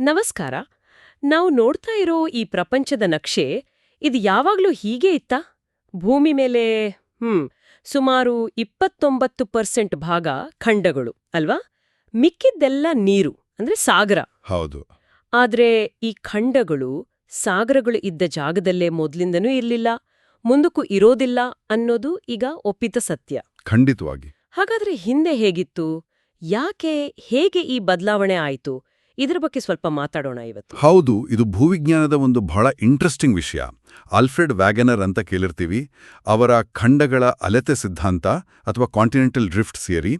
ನಮಸ್ಕಾರ. ನಾವು ನೋಡ್ತಾ ಇರೋ ಈ ಪ್ರಪಂಚದ ನಕ್ಷೆ ಇದು ಯಾವಾಗ್ಲೂ ಹೀಗೆ ಇತ್ತಾ? ಭೂಮಿ ಮೇಲೆ ಹ್ಮ್ ಸುಮಾರು ಇಪ್ಪತ್ತೊಂಬತ್ತು ಪರ್ಸೆಂಟ್ ಭಾಗ ಖಂಡಗಳು ಅಲ್ವಾ? ಮಿಕ್ಕಿದ್ದೆಲ್ಲ ನೀರು ಅಂದ್ರೆ ಸಾಗರ. ಹೌದು. ಆದ್ರೆ ಈ ಖಂಡಗಳು ಸಾಗರಗಳು ಇದ್ದ ಜಾಗದಲ್ಲೇ ಮೊದ್ಲಿಂದನೂ ಇರ್ಲಿಲ್ಲ ಮುಂದಕ್ಕೂ ಇರೋದಿಲ್ಲ ಅನ್ನೋದು ಈಗ ಒಪ್ಪಿತ ಸತ್ಯ. ಖಂಡಿತವಾಗಿ. ಹಾಗಾದ್ರೆ ಹಿಂದೆ ಹೇಗಿತ್ತು? ಯಾಕೆ ಹೇಗೆ ಈ ಬದಲಾವಣೆ ಆಯ್ತು? ಇದ್ರ ಬಗ್ಗೆ ಸ್ವಲ್ಪ ಮಾತಾಡೋಣ ಇವತ್ತು. ಹೌದು ಇದು ಭೂವಿಜ್ಞಾನದ ಒಂದು ಬಹಳ ಇಂಟ್ರೆಸ್ಟಿಂಗ್ ವಿಷಯ. ಆಲ್ಫ್ರೆಡ್ ವ್ಯಾಗನರ್ ಅಂತ ಕೇಳಿರ್ತೀವಿ. ಅವರ ಖಂಡಗಳ ಅಲೆತೆ ಸಿದ್ಧಾಂತ ಅಥವಾ ಕಾಂಟಿನೆಂಟಲ್ ಡ್ರಿಫ್ಟ್ ಸೇರಿ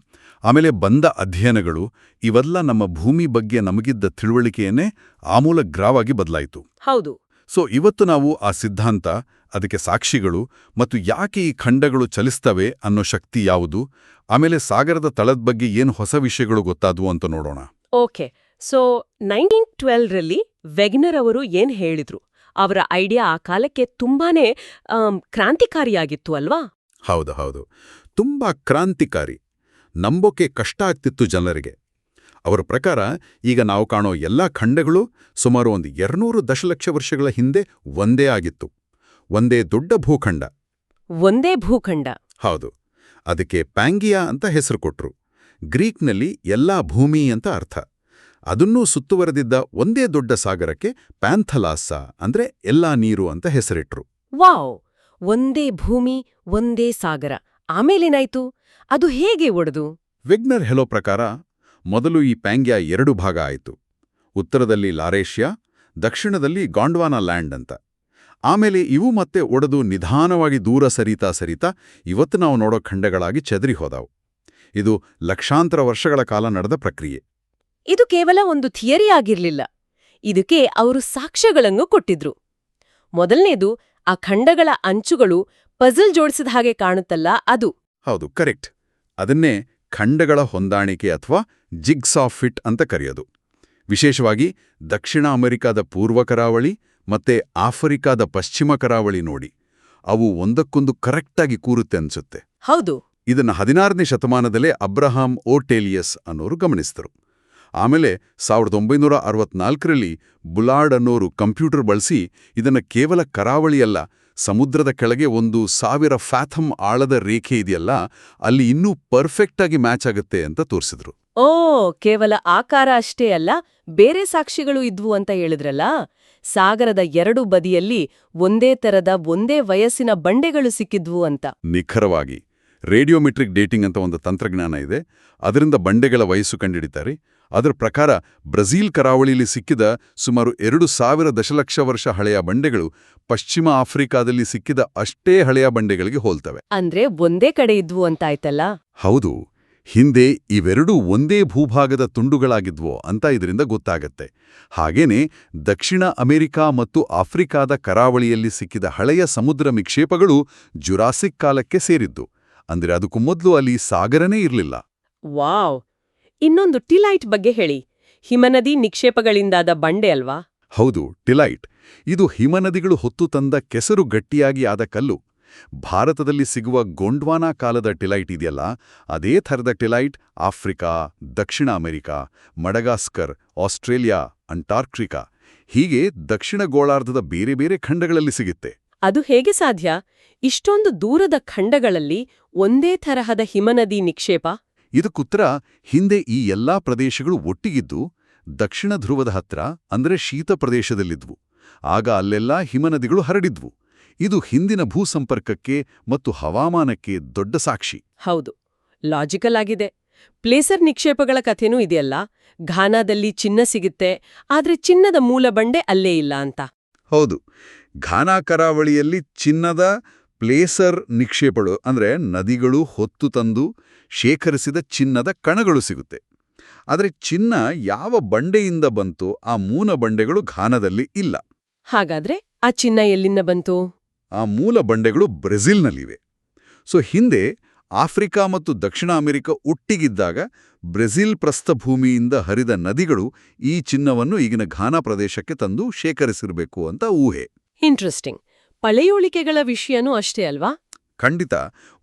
ಆಮೇಲೆ ಬಂದ ಅಧ್ಯಯನಗಳು ಇವೆಲ್ಲ ನಮ್ಮ ಭೂಮಿ ಬಗ್ಗೆ ನಮಗಿದ್ದ ತಿಳುವಳಿಕೆಯನ್ನೇ ಆಮೂಲಗ್ರಾವಾಗಿ ಬದಲಾಯಿತು. ಹೌದು. ಸೊ ಇವತ್ತು ನಾವು ಆ ಸಿದ್ಧಾಂತ ಅದಕ್ಕೆ ಸಾಕ್ಷಿಗಳು ಮತ್ತು ಯಾಕೆ ಈ ಖಂಡಗಳು ಚಲಿಸ್ತವೆ ಅನ್ನೋ ಶಕ್ತಿ ಯಾವುದು ಆಮೇಲೆ ಸಾಗರದ ತಳದ ಬಗ್ಗೆ ಏನು ಹೊಸ ವಿಷಯಗಳು ಗೊತ್ತಾದವು ಅಂತ ನೋಡೋಣ. ಓಕೆ ಸೊ ನೈನ್ಟೀನ್ ಟ್ವೆಲ್ವ್ರಲ್ಲಿ ವೆಗ್ನರ್ ಅವರು ಏನ್ ಹೇಳಿದ್ರು? ಅವರ ಐಡಿಯಾ ಆ ಕಾಲಕ್ಕೆ ತುಂಬಾನೇ ಕ್ರಾಂತಿಕಾರಿಯಾಗಿತ್ತು ಅಲ್ವಾ? ಹೌದು ಹೌದು. ತುಂಬಾ ಕ್ರಾಂತಿಕಾರಿ. ನಂಬೋಕೆ ಕಷ್ಟ ಆಗ್ತಿತ್ತು ಜನರಿಗೆ. ಅವರ ಪ್ರಕಾರ ಈಗ ನಾವು ಕಾಣೋ ಎಲ್ಲಾ ಖಂಡಗಳು ಸುಮಾರು ಒಂದು ಎರನೂರು ದಶಲಕ್ಷ ವರ್ಷಗಳ ಹಿಂದೆ ಒಂದೇ ಆಗಿತ್ತು. ಒಂದೇ ದೊಡ್ಡ ಭೂಖಂಡ. ಒಂದೇ ಭೂಖಂಡ. ಹೌದು. ಅದಕ್ಕೆ ಪ್ಯಾಂಗಿಯಾ ಅಂತ ಹೆಸರು ಕೊಟ್ರು. ಗ್ರೀಕ್ನಲ್ಲಿ ಎಲ್ಲಾ ಭೂಮಿ ಅಂತ ಅರ್ಥ. ಅದನ್ನೂ ಸುತ್ತುವರೆದಿದ್ದ ಒಂದೇ ದೊಡ್ಡ ಸಾಗರಕ್ಕೆ ಪ್ಯಾಂಥಲಾಸ ಅಂದ್ರೆ ಎಲ್ಲಾ ನೀರು ಅಂತ ಹೆಸರಿಟ್ರು. ವಾವ್! ಒಂದೇ ಭೂಮಿ ಒಂದೇ ಸಾಗರ. ಆಮೇಲೇನಾಯ್ತು? ಅದು ಹೇಗೆ ಒಡೆದು? ವಿಗ್ನರ್ ಹೇಳೋ ಪ್ರಕಾರ ಮೊದಲು ಈ ಪ್ಯಾಂಗ್ಯಾ ಎರಡು ಭಾಗ ಆಯಿತು. ಉತ್ತರದಲ್ಲಿ ಲಾರೇಷ್ಯಾ ದಕ್ಷಿಣದಲ್ಲಿ ಗಾಂಡ್ವಾನಾ ಲ್ಯಾಂಡ್ ಅಂತ. ಆಮೇಲೆ ಇವು ಮತ್ತೆ ಒಡೆದು ನಿಧಾನವಾಗಿ ದೂರ ಸರಿತಾ ಸರಿತಾ ಇವತ್ತು ನಾವು ನೋಡೋ ಖಂಡಗಳಾಗಿ ಚದರಿ ಹೋದವು. ಇದು ಲಕ್ಷಾಂತರ ವರ್ಷಗಳ ಕಾಲ ನಡೆದ ಪ್ರಕ್ರಿಯೆ. ಇದು ಕೇವಲ ಒಂದು ಥಿಯರಿ ಆಗಿರ್ಲಿಲ್ಲ. ಇದಕ್ಕೆ ಅವರು ಸಾಕ್ಷ್ಯಗಳನ್ನು ಕೊಟ್ಟಿದ್ರು. ಮೊದಲನೇದು ಆ ಖಂಡಗಳ ಅಂಚುಗಳು ಪಜಲ್ ಜೋಡಿಸಿದ ಹಾಗೆ ಕಾಣುತ್ತಲ್ಲ ಅದು. ಹೌದು ಕರೆಕ್ಟ್. ಅದನ್ನೇ ಖಂಡಗಳ ಹೊಂದಾಣಿಕೆ ಅಥವಾ ಜಿಗ್ಸ್ ಆಫ್ ಫಿಟ್ ಅಂತ ಕರೆಯೋದು. ವಿಶೇಷವಾಗಿ ದಕ್ಷಿಣ ಅಮೆರಿಕಾದ ಪೂರ್ವ ಕರಾವಳಿ ಮತ್ತೆ ಆಫ್ರಿಕಾದ ಪಶ್ಚಿಮ ಕರಾವಳಿ ನೋಡಿ. ಅವು ಒಂದಕ್ಕೊಂದು ಕರೆಕ್ಟಾಗಿ ಕೂರುತ್ತೆ ಅನ್ಸುತ್ತೆ. ಹೌದು. ಇದನ್ನು ಹದಿನಾರನೇ ಶತಮಾನದಲ್ಲೇ ಅಬ್ರಹಾಂ ಓಟೇಲಿಯಸ್ ಅನ್ನೋರು ಗಮನಿಸಿದರು. ಆಮೇಲೆ ಸಾವಿರದ ಒಂಬೈನೂರ ಅರವತ್ನಾಲ್ಕರಲ್ಲಿ ಬುಲಾರ್ಡ್ ಅನ್ನೋರು ಕಂಪ್ಯೂಟರ್ ಬಳಸಿ ಇದನ್ನ ಕೇವಲ ಕರಾವಳಿಯಲ್ಲ ಸಮುದ್ರದ ಕೆಳಗೆ ಒಂದು ಸಾವಿರ ಫ್ಯಾಥಮ್ ಆಳದ ರೇಖೆ ಇದೆಯಲ್ಲ ಅಲ್ಲಿ ಇನ್ನೂ ಪರ್ಫೆಕ್ಟಾಗಿ ಮ್ಯಾಚ್ ಆಗುತ್ತೆ ಅಂತ ತೋರಿಸಿದ್ರು. ಓ ಕೇವಲ ಆಕಾರ ಅಷ್ಟೇ ಅಲ್ಲ ಬೇರೆ ಸಾಕ್ಷಿಗಳು ಇದ್ವು ಅಂತ ಹೇಳಿದ್ರಲ್ಲ? ಸಾಗರದ ಎರಡು ಬದಿಯಲ್ಲಿ ಒಂದೇ ತರದ ಒಂದೇ ವಯಸ್ಸಿನ ಬಂಡೆಗಳು ಸಿಕ್ಕಿದ್ವು ಅಂತ. ನಿಖರವಾಗಿ ರೇಡಿಯೋಮೆಟ್ರಿಕ್ ಡೇಟಿಂಗ್ ಅಂತ ಒಂದು ತಂತ್ರಜ್ಞಾನ ಇದೆ ಅದರಿಂದ ಬಂಡೆಗಳ ವಯಸ್ಸು ಕಂಡುಹಿಡಿತಾರೆ ಅದರ ಪ್ರಕಾರ ಬ್ರೆಜಿಲ್ ಕರಾವಳಿಯಲ್ಲಿ ಸಿಕ್ಕಿದ ಸುಮಾರು ಎರಡು ಸಾವಿರ ದಶಲಕ್ಷ ವರ್ಷ ಹಳೆಯ ಬಂಡೆಗಳು ಪಶ್ಚಿಮ ಆಫ್ರಿಕಾದಲ್ಲಿ ಸಿಕ್ಕಿದ ಅಷ್ಟೇ ಹಳೆಯ ಬಂಡೆಗಳಿಗೆ ಹೋಲ್ತವೆ. ಅಂದ್ರೆ ಒಂದೇ ಕಡೆ ಇದ್ವು ಅಂತಾಯ್ತಲ್ಲ? ಹೌದು. ಹಿಂದೆ ಇವೆರಡೂ ಒಂದೇ ಭೂಭಾಗದ ತುಂಡುಗಳಾಗಿದ್ವೋ ಅಂತ ಇದರಿಂದ ಗೊತ್ತಾಗತ್ತೆ. ಹಾಗೇನೆ ದಕ್ಷಿಣ ಅಮೆರಿಕಾ ಮತ್ತು ಆಫ್ರಿಕಾದ ಕರಾವಳಿಯಲ್ಲಿ ಸಿಕ್ಕಿದ ಹಳೆಯ ಸಮುದ್ರ ನಿಕ್ಷೇಪಗಳು ಜುರಾಸಿಕ್ ಕಾಲಕ್ಕೆ ಸೇರಿದ್ದು. ಅಂದ್ರೆ ಅದಕ್ಕೂ ಮೊದಲು ಅಲ್ಲಿ ಸಾಗರನೇ ಇರಲಿಲ್ಲ. ವಾವ್! ಇನ್ನೊಂದು ಟಿಲೈಟ್ ಬಗ್ಗೆ ಹೇಳಿ. ಹಿಮನದಿ ನಿಕ್ಷೇಪಗಳಿಂದಾದ ಬಂಡೆ ಅಲ್ವಾ? ಹೌದು ಟಿಲೈಟ್. ಇದು ಹಿಮನದಿಗಳು ಹೊತ್ತು ತಂದ ಕೆಸರು ಗಟ್ಟಿಯಾಗಿ ಆದ ಕಲ್ಲು. ಭಾರತದಲ್ಲಿ ಸಿಗುವ ಗೊಂಡ್ವಾನಾ ಕಾಲದ ಟಿಲೈಟ್ ಇದೆಯಲ್ಲ ಅದೇ ಥರದ ಟಿಲೈಟ್ ಆಫ್ರಿಕಾ ದಕ್ಷಿಣ ಅಮೆರಿಕಾ ಮಡಗಾಸ್ಕರ್ ಆಸ್ಟ್ರೇಲಿಯಾ ಅಂಟಾರ್ಕ್ಟಿಕಾ. ಹೀಗೆ ದಕ್ಷಿಣ ಗೋಳಾರ್ಧದ ಬೇರೆ ಬೇರೆ ಖಂಡಗಳಲ್ಲಿ ಸಿಗುತ್ತೆ. ಅದು ಹೇಗೆ ಸಾಧ್ಯ? ಇಷ್ಟೊಂದು ದೂರದ ಖಂಡಗಳಲ್ಲಿ ಒಂದೇ ತರಹದ ಹಿಮನದಿ ನಿಕ್ಷೇಪ? ಇದಕ್ಕುತ್ತರ ಹಿಂದೆ ಈ ಎಲ್ಲಾ ಪ್ರದೇಶಗಳು ಒಟ್ಟಿಗಿದ್ದು ದಕ್ಷಿಣ ಧ್ರುವದ ಹತ್ರ ಅಂದರೆ ಶೀತ ಪ್ರದೇಶದಲ್ಲಿದ್ವು. ಆಗ ಅಲ್ಲೆಲ್ಲ ಹಿಮನದಿಗಳು ಹರಡಿದ್ವು. ಇದು ಹಿಂದಿನ ಭೂಸಂಪರ್ಕಕ್ಕೆ ಮತ್ತು ಹವಾಮಾನಕ್ಕೆ ದೊಡ್ಡ ಸಾಕ್ಷಿ. ಹೌದು ಲಾಜಿಕಲ್ ಆಗಿದೆ. ಪ್ಲೇಸರ್ ನಿಕ್ಷೇಪಗಳ ಕಥೆನೂ ಇದೆಯಲ್ಲ? ಘಾನಾದಲ್ಲಿ ಚಿನ್ನ ಸಿಗುತ್ತೆ ಆದ್ರೆ ಚಿನ್ನದ ಮೂಲ ಬಂಡೆ ಅಲ್ಲೇ ಇಲ್ಲ ಅಂತ. ಹೌದು ಘಾನಾ ಕರಾವಳಿಯಲ್ಲಿ ಚಿನ್ನದ ಪ್ಲೇಸರ್ ನಿಕ್ಷೇಪಗಳು ಅಂದ್ರೆ ನದಿಗಳು ಹೊತ್ತು ತಂದು ಶೇಖರಿಸಿದ ಚಿನ್ನದ ಕಣಗಳು ಸಿಗುತ್ತೆ. ಆದರೆ ಚಿನ್ನ ಯಾವ ಬಂಡೆಯಿಂದ ಬಂತು ಆ ಮೂಲ ಬಂಡೆಗಳು ಘಾನದಲ್ಲಿ ಇಲ್ಲ. ಹಾಗಾದ್ರೆ ಆ ಚಿನ್ನ ಎಲ್ಲಿಂದ ಬಂತು? ಆ ಮೂಲ ಬಂಡೆಗಳು ಬ್ರೆಜಿಲ್ನಲ್ಲಿವೆ. ಸೊ ಹಿಂದೆ ಆಫ್ರಿಕಾ ಮತ್ತು ದಕ್ಷಿಣ ಅಮೆರಿಕ ಒಟ್ಟಿಗಿದ್ದಾಗ ಬ್ರೆಜಿಲ್ ಪ್ರಸ್ಥಭೂಮಿಯಿಂದ ಹರಿದ ನದಿಗಳು ಈ ಚಿನ್ನವನ್ನು ಈಗಿನ ಘಾನಾ ಪ್ರದೇಶಕ್ಕೆ ತಂದು ಶೇಖರಿಸಿರಬೇಕು ಅಂತ ಊಹೆ. ಇಂಟ್ರೆಸ್ಟಿಂಗ್ ಪಳೆಯೋಳಿಕೆಗಳ ವಿಷಯನೂ ಅಷ್ಟೇ ಅಲ್ವಾ? ಖಂಡಿತ.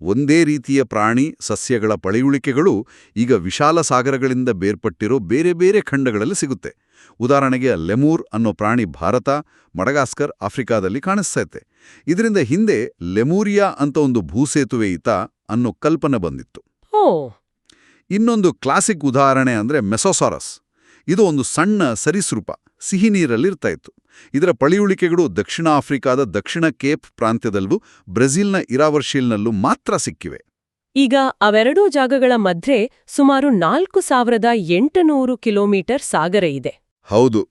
ಒಂದೇ ರೀತಿಯ ಪ್ರಾಣಿ ಸಸ್ಯಗಳ ಪಳೆಯುಳಿಕೆಗಳು ಈಗ ವಿಶಾಲ ಸಾಗರಗಳಿಂದ ಬೇರ್ಪಟ್ಟಿರೋ ಬೇರೆ ಬೇರೆ ಖಂಡಗಳಲ್ಲಿ ಸಿಗುತ್ತೆ. ಉದಾಹರಣೆಗೆ ಲೆಮೂರ್ ಅನ್ನೋ ಪ್ರಾಣಿ ಭಾರತ ಮಡಗಾಸ್ಕರ್ ಆಫ್ರಿಕಾದಲ್ಲಿ ಕಾಣಿಸ್ತೈತೆ ಇದರಿಂದ ಹಿಂದೆ ಲೆಮೂರಿಯಾ ಅಂತ ಒಂದು ಭೂಸೇತುವೆ ಈತ ಅನ್ನೋ ಕಲ್ಪನೆ ಬಂದಿತ್ತು. ಓ! ಇನ್ನೊಂದು ಕ್ಲಾಸಿಕ್ ಉದಾಹರಣೆ ಅಂದ್ರೆ ಮೆಸೋಸಾರಸ್. ಇದು ಒಂದು ಸಣ್ಣ ಸರಿಸೃಪ ಸಿಹಿ ನೀರಲ್ಲಿರ್ತಾ ಇತ್ತು. ಇದರ ಪಳಿಯುಳಿಕೆಗಳು ದಕ್ಷಿಣ ಆಫ್ರಿಕಾದ ದಕ್ಷಿಣ ಕೇಪ್ ಪ್ರಾಂತ್ಯದಲ್ಲೂ ಬ್ರೆಜಿಲ್ನ ಇರಾವರ್ಶೀಲ್ನಲ್ಲೂ ಮಾತ್ರ ಸಿಕ್ಕಿವೆ. ಈಗ ಅವೆರಡೂ ಜಾಗಗಳ ಮಧ್ಯೆ ಸುಮಾರು ನಾಲ್ಕು ಸಾವಿರದ ಎಂಟುನೂರು ಕಿಲೋಮೀಟರ್ ಸಾಗರ ಇದೆ. ಹೌದು.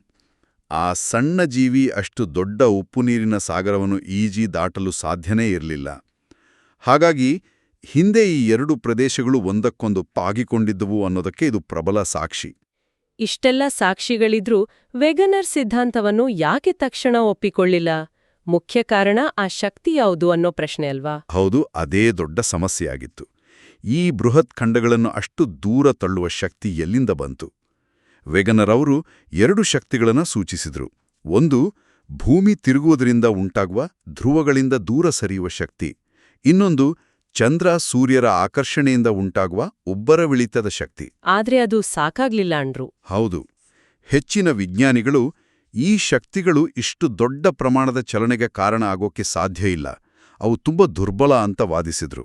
ಆ ಸಣ್ಣ ಜೀವಿ ಅಷ್ಟು ದೊಡ್ಡ ಉಪ್ಪು ನೀರಿನ ಸಾಗರವನ್ನು ಈಜಿ ದಾಟಲು ಸಾಧ್ಯನೇ ಇರಲಿಲ್ಲ. ಹಾಗಾಗಿ ಹಿಂದೆ ಈ ಎರಡು ಪ್ರದೇಶಗಳು ಒಂದಕ್ಕೊಂದು ಪಾಗಿಕೊಂಡಿದ್ದವು ಅನ್ನೋದಕ್ಕೆ ಇದು ಪ್ರಬಲ ಸಾಕ್ಷಿ. ಇಷ್ಟೆಲ್ಲ ಸಾಕ್ಷಿಗಳಿದ್ರೂ ವೆಗನರ್ ಸಿದ್ಧಾಂತವನ್ನು ಯಾಕೆ ತಕ್ಷಣ ಒಪ್ಪಿಕೊಳ್ಳಿಲ್ಲ? ಮುಖ್ಯ ಕಾರಣ ಆ ಶಕ್ತಿ ಯಾವುದು ಅನ್ನೋ ಪ್ರಶ್ನೆ ಅಲ್ವಾ? ಹೌದು, ಅದೇ ದೊಡ್ಡ ಸಮಸ್ಯೆಯಾಗಿತ್ತು. ಈ ಬೃಹತ್ ಖಂಡಗಳನ್ನು ಅಷ್ಟು ದೂರ ತಳ್ಳುವ ಶಕ್ತಿ ಎಲ್ಲಿಂದ ಬಂತು? ವೆಗನರ್ ಅವರು ಎರಡು ಶಕ್ತಿಗಳನ್ನು ಸೂಚಿಸಿದರು. ಒಂದು, ಭೂಮಿ ತಿರುಗುವುದರಿಂದ ಉಂಟಾಗುವ ಧ್ರುವಗಳಿಂದ ದೂರ ಸರಿಯುವ ಶಕ್ತಿ. ಇನ್ನೊಂದು ಚಂದ್ರ ಸೂರ್ಯರ ಆಕರ್ಷಣೆಯಿಂದ ಉಂಟಾಗುವ ಉಬ್ಬರವಿಳಿತದ ಶಕ್ತಿ. ಆದ್ರೆ ಅದು ಸಾಕಾಗ್ಲಿಲ್ಲ ಅಂದ್ರು. ಹೌದು. ಹೆಚ್ಚಿನ ವಿಜ್ಞಾನಿಗಳು ಈ ಶಕ್ತಿಗಳು ಇಷ್ಟು ದೊಡ್ಡ ಪ್ರಮಾಣದ ಚಲನೆಗೆ ಕಾರಣ ಆಗೋಕೆ ಸಾಧ್ಯ ಇಲ್ಲ. ಅವು ತುಂಬ ದುರ್ಬಲ ಅಂತ ವಾದಿಸಿದ್ರು.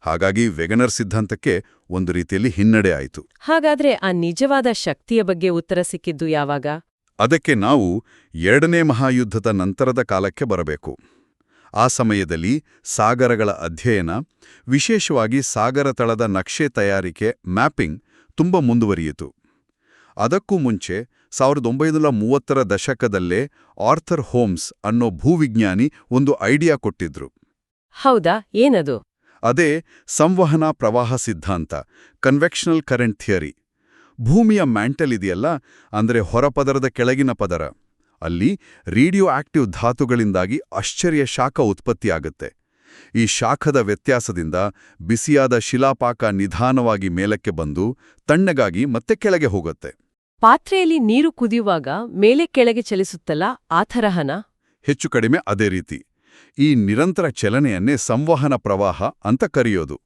ಹಾಗಾಗಿ ವೆಗನರ್ ಸಿದ್ಧಾಂತಕ್ಕೆ ಒಂದು ರೀತಿಯಲ್ಲಿ ಹಿನ್ನಡೆ ಆಯಿತು. ಹಾಗಾದ್ರೆ ಆ ನಿಜವಾದ ಶಕ್ತಿಯ ಬಗ್ಗೆ ಉತ್ತರ ಸಿಕ್ಕಿದ್ದು ಯಾವಾಗ? ಅದಕ್ಕೆ ನಾವು ಎರಡನೇ ಮಹಾಯುದ್ಧದ ನಂತರದ ಕಾಲಕ್ಕೆ ಬರಬೇಕು. ಆ ಸಮಯದಲ್ಲಿ ಸಾಗರಗಳ ಅಧ್ಯಯನ ವಿಶೇಷವಾಗಿ ಸಾಗರ ತಳದ ನಕ್ಷೆ ತಯಾರಿಕೆ ಮ್ಯಾಪಿಂಗ್ ತುಂಬ ಮುಂದುವರಿಯಿತು. ಅದಕ್ಕೂ ಮುಂಚೆ ಸಾವಿರದ ಒಂಬೈನೂರ ಮೂವತ್ತರ ದಶಕದಲ್ಲೇ ಆರ್ಥರ್ ಹೋಮ್ಸ್ ಅನ್ನೋ ಭೂವಿಜ್ಞಾನಿ ಒಂದು ಐಡಿಯಾ ಕೊಟ್ಟಿದ್ರು. ಹೌದಾ? ಏನದು? ಅದೇ ಸಂವಹನ ಪ್ರವಾಹ ಸಿದ್ಧಾಂತ ಕನ್ವೆಕ್ಷನಲ್ ಕರೆಂಟ್ ಥಿಯರಿ ಭೂಮಿಯ ಮ್ಯಾಂಟಲ್ ಇದೆಯಲ್ಲ ಅಂದ್ರೆ ಹೊರಪದರದ ಕೆಳಗಿನ ಪದರ. ಅಲ್ಲಿ ರೇಡಿಯೋ ಆಕ್ಟಿವ್ ಧಾತುಗಳಿಂದಾಗಿ ಆಶ್ಚರ್ಯ ಶಾಖ ಉತ್ಪತ್ತಿಯಾಗುತ್ತೆ. ಈ ಶಾಖದ ವ್ಯತ್ಯಾಸದಿಂದ ಬಿಸಿಯಾದ ಶಿಲಾಪಾಕ ನಿಧಾನವಾಗಿ ಮೇಲಕ್ಕೆ ಬಂದು ತಣ್ಣಗಾಗಿ ಮತ್ತೆ ಕೆಳಗೆ ಹೋಗುತ್ತೆ. ಪಾತ್ರೆಯಲ್ಲಿ ನೀರು ಕುದಿಯುವಾಗ ಮೇಲೆ ಕೆಳಗೆ ಚಲಿಸುತ್ತಲ್ಲ ಆ ತರಹನ? ಹೆಚ್ಚು ಕಡಿಮೆ ಅದೇ ರೀತಿ. ಈ ನಿರಂತರ ಚಲನೆಯನ್ನೇ ಸಂವಹನ ಪ್ರವಾಹ ಅಂತ ಕರೆಯೋದು.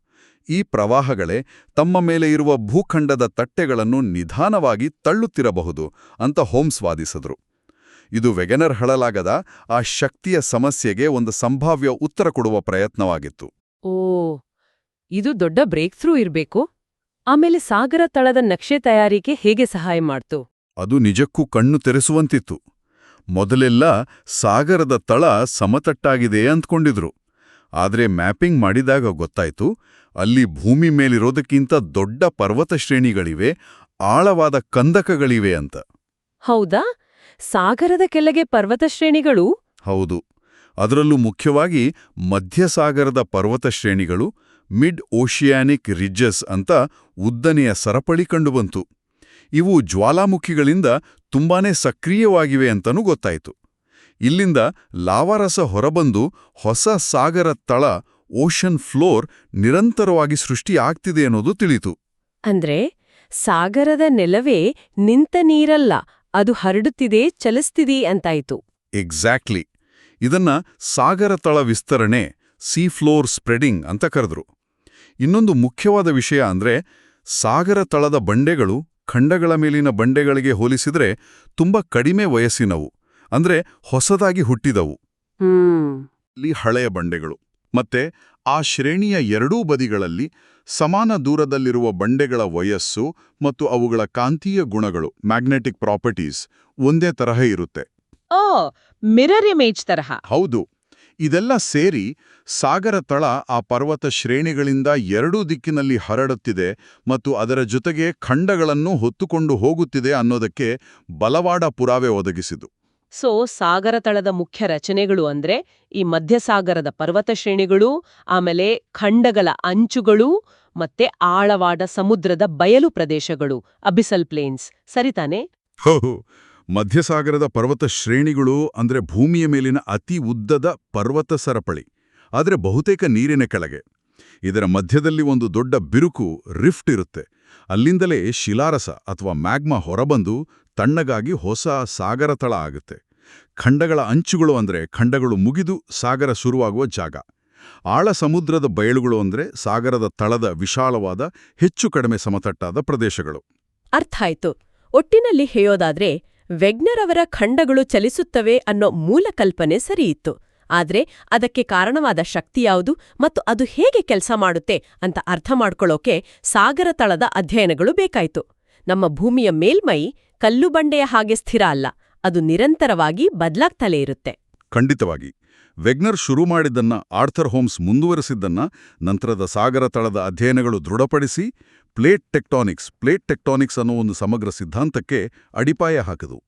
ಈ ಪ್ರವಾಹಗಳೇ ತಮ್ಮ ಮೇಲೆ ಇರುವ ಭೂಖಂಡದ ತಟ್ಟೆಗಳನ್ನು ನಿಧಾನವಾಗಿ ತಳ್ಳುತ್ತಿರಬಹುದು ಅಂತ ಹೋಮ್ಸ್ ವಾದಿಸಿದ್ರು. ಇದು ವೆಗನರ್ ಹಳಲಾಗದ ಆ ಶಕ್ತಿಯ ಸಮಸ್ಯೆಗೆ ಒಂದು ಸಂಭಾವ್ಯ ಉತ್ತರ ಕೊಡುವ ಪ್ರಯತ್ನವಾಗಿತ್ತು. ಓ ಇದು ದೊಡ್ಡ ಬ್ರೇಕ್ ಥ್ರೂ ಇರ್ಬೇಕು. ಆಮೇಲೆ ಸಾಗರ ತಳದ ನಕ್ಷೆ ತಯಾರಿಕೆ ಹೇಗೆ ಸಹಾಯ ಮಾಡ್ತು? ಅದು ನಿಜಕ್ಕೂ ಕಣ್ಣು ತೆರೆಸುವಂತಿತ್ತು. ಮೊದಲೆಲ್ಲ ಸಾಗರದ ತಳ ಸಮತಟ್ಟಾಗಿದೆ ಅಂದ್ಕೊಂಡಿದ್ರು. ಆದ್ರೆ ಮ್ಯಾಪಿಂಗ್ ಮಾಡಿದಾಗ ಗೊತ್ತಾಯ್ತು ಅಲ್ಲಿ ಭೂಮಿ ಮೇಲಿರೋದಕ್ಕಿಂತ ದೊಡ್ಡ ಪರ್ವತ ಶ್ರೇಣಿಗಳಿವೆ ಆಳವಾದ ಕಂದಕಗಳಿವೆ ಅಂತ. ಹೌದಾ? ಸಾಗರದ ಕೆಳಗೆ ಪರ್ವತ ಶ್ರೇಣಿಗಳು ಹೌದು. ಅದರಲ್ಲೂ ಮುಖ್ಯವಾಗಿ ಮಧ್ಯಸಾಗರದ ಪರ್ವತ ಶ್ರೇಣಿಗಳು ಮಿಡ್ ಓಷಿಯಾನಿಕ್ ರಿಡ್ಜಸ್ ಅಂತ ಉದ್ದನೆಯ ಸರಪಳಿ ಕಂಡುಬಂತು. ಇವು ಜ್ವಾಲಾಮುಖಿಗಳಿಂದ ತುಂಬಾನೇ ಸಕ್ರಿಯವಾಗಿವೆ ಅಂತನೂ ಗೊತ್ತಾಯಿತು. ಇಲ್ಲಿಂದ ಲಾವಾರಸ ಹೊರಬಂದು ಹೊಸ ಸಾಗರ ತಳ ಓಷನ್ ಫ್ಲೋರ್ ನಿರಂತರವಾಗಿ ಸೃಷ್ಟಿಯಾಗ್ತಿದೆ ಅನ್ನೋದು ತಿಳಿತು. ಅಂದ್ರೆ ಸಾಗರದ ನೆಲವೇ ನಿಂತ ನೀರಲ್ಲ ಅದು ಹರಡುತ್ತಿದೆ ಚಲಿಸ್ತಿದೆ ಅಂತಾಯಿತು. ಎಕ್ಸಾಕ್ಟ್ಲಿ ಇದನ್ನ ಸಾಗರ ತಳ ವಿಸ್ತರಣೆ ಸೀ ಫ್ಲೋರ್ ಸ್ಪ್ರೆಡಿಂಗ್ ಅಂತ ಕರೆದ್ರು. ಇನ್ನೊಂದು ಮುಖ್ಯವಾದ ವಿಷಯ ಅಂದ್ರೆ ಸಾಗರ ತಳದ ಬಂಡೆಗಳು ಖಂಡಗಳ ಮೇಲಿನ ಬಂಡೆಗಳಿಗೆ ಹೋಲಿಸಿದ್ರೆ ತುಂಬಾ ಕಡಿಮೆ ವಯಸ್ಸಿನವು ಅಂದ್ರೆ ಹೊಸದಾಗಿ ಹುಟ್ಟಿದವು. ಇಲ್ಲಿ ಹಳೆಯ ಬಂಡೆಗಳು. ಮತ್ತೆ ಆ ಶ್ರೇಣಿಯ ಎರಡೂ ಬದಿಗಳಲ್ಲಿ ಸಮಾನ ದೂರದಲ್ಲಿರುವ ಬಂಡೆಗಳ ವಯಸ್ಸು ಮತ್ತು ಅವುಗಳ ಕಾಂತೀಯ ಗುಣಗಳು ಮ್ಯಾಗ್ನೆಟಿಕ್ ಪ್ರಾಪರ್ಟೀಸ್ ಒಂದೇ ತರಹ ಇರುತ್ತೆ. ಓ ಮಿರರ್ ಇಮೇಜ್ ತರಹ. ಹೌದು. ಇದೆಲ್ಲ ಸೇರಿ ಸಾಗರ ತಳ ಆ ಪರ್ವತ ಶ್ರೇಣಿಗಳಿಂದ ಎರಡೂ ದಿಕ್ಕಿನಲ್ಲಿ ಹರಡುತ್ತಿದೆ ಮತ್ತು ಅದರ ಜೊತೆಗೆ ಖಂಡಗಳನ್ನು ಹೊತ್ತುಕೊಂಡು ಹೋಗುತ್ತಿದೆ ಅನ್ನೋದಕ್ಕೆ ಬಲವಾಡ ಪುರಾವೆ ಒದಗಿಸಿತು. ಸೊ ಸಾಗರ ತಳದ ಮುಖ್ಯ ರಚನೆಗಳು ಅಂದ್ರೆ ಈ ಮಧ್ಯಸಾಗರದ ಪರ್ವತ ಶ್ರೇಣಿಗಳು, ಆಮೇಲೆ ಖಂಡಗಳ ಅಂಚುಗಳು ಮತ್ತೆ ಆಳವಾದ ಸಮುದ್ರದ ಬಯಲು ಪ್ರದೇಶಗಳು, ಅಬಿಸಲ್ ಪ್ಲೇನ್ಸ್. ಸರಿತಾನೆ ಹೋ. ಮಧ್ಯಸಾಗರದ ಪರ್ವತ ಶ್ರೇಣಿಗಳು ಅಂದ್ರೆ ಭೂಮಿಯ ಮೇಲಿನ ಅತಿ ಉದ್ದದ ಪರ್ವತ ಸರಪಳಿ, ಆದರೆ ಬಹುತೇಕ ನೀರಿನ ಕೆಳಗೆ. ಇದರ ಮಧ್ಯದಲ್ಲಿ ಒಂದು ದೊಡ್ಡ ಬಿರುಕು, ರಿಫ್ಟ್ ಇರುತ್ತೆ. ಅಲ್ಲಿಂದಲೇ ಶಿಲಾರಸ ಅಥವಾ ಮ್ಯಾಗ್ಮಾ ಹೊರಬಂದು ತಣ್ಣಗಾಗಿ ಹೊಸ ಸಾಗರ ತಳ ಆಗುತ್ತೆ. ಖಂಡಗಳ ಅಂಚುಗಳು ಅಂದ್ರೆ ಖಂಡಗಳು ಮುಗಿದು ಸಾಗರ ಶುರುವಾಗುವ ಜಾಗ. ಆಳ ಸಮುದ್ರದ ಬಯಲುಗಳು ಅಂದ್ರೆ ಸಾಗರದ ತಳದ ವಿಶಾಲವಾದ, ಹೆಚ್ಚು ಕಡಿಮೆ ಸಮತಟ್ಟಾದ ಪ್ರದೇಶಗಳು. ಅರ್ಥ ಆಯ್ತು. ಒಟ್ಟಿನಲ್ಲಿ ಹೇಳೋದಾದ್ರೆ ವೆಗ್ನರ್ ಖಂಡಗಳು ಚಲಿಸುತ್ತವೆ ಅನ್ನೋ ಮೂಲ ಕಲ್ಪನೆ ಸರಿಯಿತ್ತು. ಆದ್ರೆ ಅದಕ್ಕೆ ಕಾರಣವಾದ ಶಕ್ತಿ ಯಾವುದು ಮತ್ತು ಅದು ಹೇಗೆ ಕೆಲಸ ಮಾಡುತ್ತೆ ಅಂತ ಅರ್ಥ ಮಾಡ್ಕೊಳ್ಳೋಕೆ ಸಾಗರ ತಳದ ಅಧ್ಯಯನಗಳು ಬೇಕಾಯ್ತು. ನಮ್ಮ ಭೂಮಿಯ ಮೇಲ್ಮೈ ಕಲ್ಲು ಬಂಡೆಯ ಹಾಗೆ ಸ್ಥಿರ ಅಲ್ಲ ಅದು ನಿರಂತರವಾಗಿ ಬದಲಾಗ್ತಲೇ ಇರುತ್ತೆ. ಖಂಡಿತವಾಗಿ. ವೆಗ್ನರ್ ಶುರು ಮಾಡಿದ್ದನ್ನ ಆರ್ಥರ್ ಹೋಮ್ಸ್ ಮುಂದುವರೆಸಿದ್ದನ್ನ ನಂತರದ ಸಾಗರ ತಳದ ಅಧ್ಯಯನಗಳು ದೃಢಪಡಿಸಿ ಪ್ಲೇಟ್ ಟೆಕ್ಟಾನಿಕ್ಸ್ ಪ್ಲೇಟ್ ಟೆಕ್ಟಾನಿಕ್ಸ್ ಅನ್ನೋ ಒಂದು ಸಮಗ್ರ ಸಿದ್ಧಾಂತಕ್ಕೆ ಅಡಿಪಾಯ ಹಾಕದು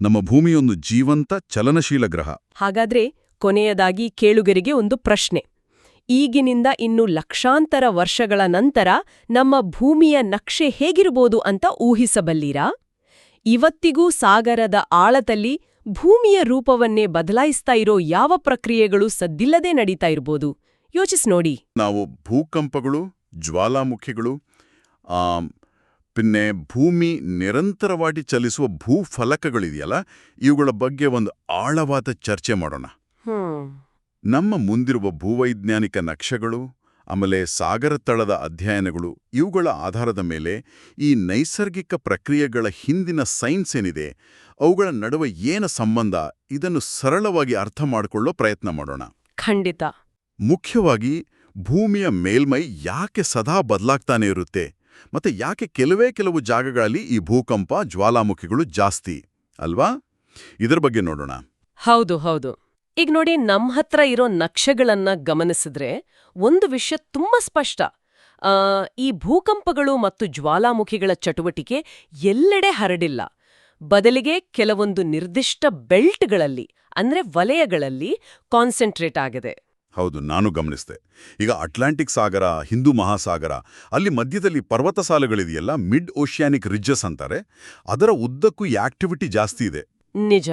ನಮ್ಮ ಭೂಮಿಯೊಂದು ಜೀವಂತ ಚಲನಶೀಲ ಗ್ರಹ. ಹಾಗಾದ್ರೆ ಕೊನೆಯದಾಗಿ ಕೇಳುಗರಿಗೆ ಒಂದು ಪ್ರಶ್ನೆ. ಈಗಿನಿಂದ ಇನ್ನು ಲಕ್ಷಾಂತರ ವರ್ಷಗಳ ನಂತರ ನಮ್ಮ ಭೂಮಿಯ ನಕ್ಷೆ ಹೇಗಿರಬಹುದು ಅಂತ ಊಹಿಸಬಲ್ಲೀರಾ? ಇವತ್ತಿಗೂ ಸಾಗರದ ಆಳದಲ್ಲಿ ಭೂಮಿಯ ರೂಪವನ್ನೇ ಬದಲಾಯಿಸ್ತಾ ಇರೋ ಯಾವ ಪ್ರಕ್ರಿಯೆಗಳು ಸದ್ದಿಲ್ಲದೆ ನಡೀತಾ ಇರ್ಬೋದು? ಯೋಚಿಸ್ ನೋಡಿ. ನಾವು ಭೂಕಂಪಗಳು, ಜ್ವಾಲಾಮುಖಿಗಳು ಪಿನ್ನೆ ಭೂಮಿ ನಿರಂತರವಾಗಿ ಚಲಿಸುವ ಭೂಫಲಕಗಳಿದೆಯಲ್ಲ, ಇವುಗಳ ಬಗ್ಗೆ ಒಂದು ಆಳವಾದ ಚರ್ಚೆ ಮಾಡೋಣ. ನಮ್ಮ ಮುಂದಿರುವ ಭೂವೈಜ್ಞಾನಿಕ ನಕ್ಷೆಗಳು ಆಮೇಲೆ ಸಾಗರ ತಳದ ಅಧ್ಯಯನಗಳು ಇವುಗಳ ಆಧಾರದ ಮೇಲೆ ಈ ನೈಸರ್ಗಿಕ ಪ್ರಕ್ರಿಯೆಗಳ ಹಿಂದಿನ ಸೈನ್ಸ್ ಏನಿದೆ ಅವುಗಳ ನಡುವೆ ಏನ ಸಂಬಂಧ ಇದನ್ನು ಸರಳವಾಗಿ ಅರ್ಥ ಮಾಡಿಕೊಳ್ಳೋ ಪ್ರಯತ್ನ ಮಾಡೋಣ. ಖಂಡಿತ. ಮುಖ್ಯವಾಗಿ ಭೂಮಿಯ ಮೇಲ್ಮೈ ಯಾಕೆ ಸದಾ ಬದಲಾಗ್ತಾನೆ ಇರುತ್ತೆ ಮತ್ತೆ ಯಾಕೆ ಕೆಲವೇ ಕೆಲವು ಜಾಗಗಳಲ್ಲಿ ಈ ಭೂಕಂಪ ಜ್ವಾಲಾಮುಖಿಗಳು ಜಾಸ್ತಿ ಅಲ್ವಾ? ಇದರ ಬಗ್ಗೆ ನೋಡೋಣ. ಹೌದು ಹೌದು. ಈಗ ನೋಡಿ ನಮ್ಮ ಹತ್ರ ಇರೋ ನಕ್ಷೆಗಳನ್ನ ಗಮನಿಸಿದ್ರೆ ಒಂದು ವಿಷಯ ತುಂಬಾ ಸ್ಪಷ್ಟ. ಆ, ಈ ಭೂಕಂಪಗಳು ಮತ್ತು ಜ್ವಾಲಾಮುಖಿಗಳ ಚಟುವಟಿಕೆ ಎಲ್ಲೆಡೆ ಹರಡಿಲ್ಲ. ಬದಲಿಗೆ ಕೆಲವೊಂದು ನಿರ್ದಿಷ್ಟ ಬೆಲ್ಟ್ಗಳಲ್ಲಿ ಅಂದ್ರೆ ವಲಯಗಳಲ್ಲಿ ಕಾನ್ಸಂಟ್ರೇಟ್ ಆಗಿದೆ. ಹೌದು ನಾನು ಗಮನಿಸಿದೆ. ಈಗ ಅಟ್ಲಾಂಟಿಕ್ ಸಾಗರ ಹಿಂದೂ ಮಹಾಸಾಗರ ಅಲ್ಲಿ ಮಧ್ಯದಲ್ಲಿ ಪರ್ವತ ಸಾಲುಗಳಿದೆಯಲ್ಲ ಮಿಡ್ ಓಷಿಯಾನಿಕ್ ರಿಡ್ಜಸ್ ಅಂತಾರೆ ಅದರ ಉದ್ದಕ್ಕೂ ಈ ಆಕ್ಟಿವಿಟಿ ಜಾಸ್ತಿ ಇದೆ. ನಿಜ.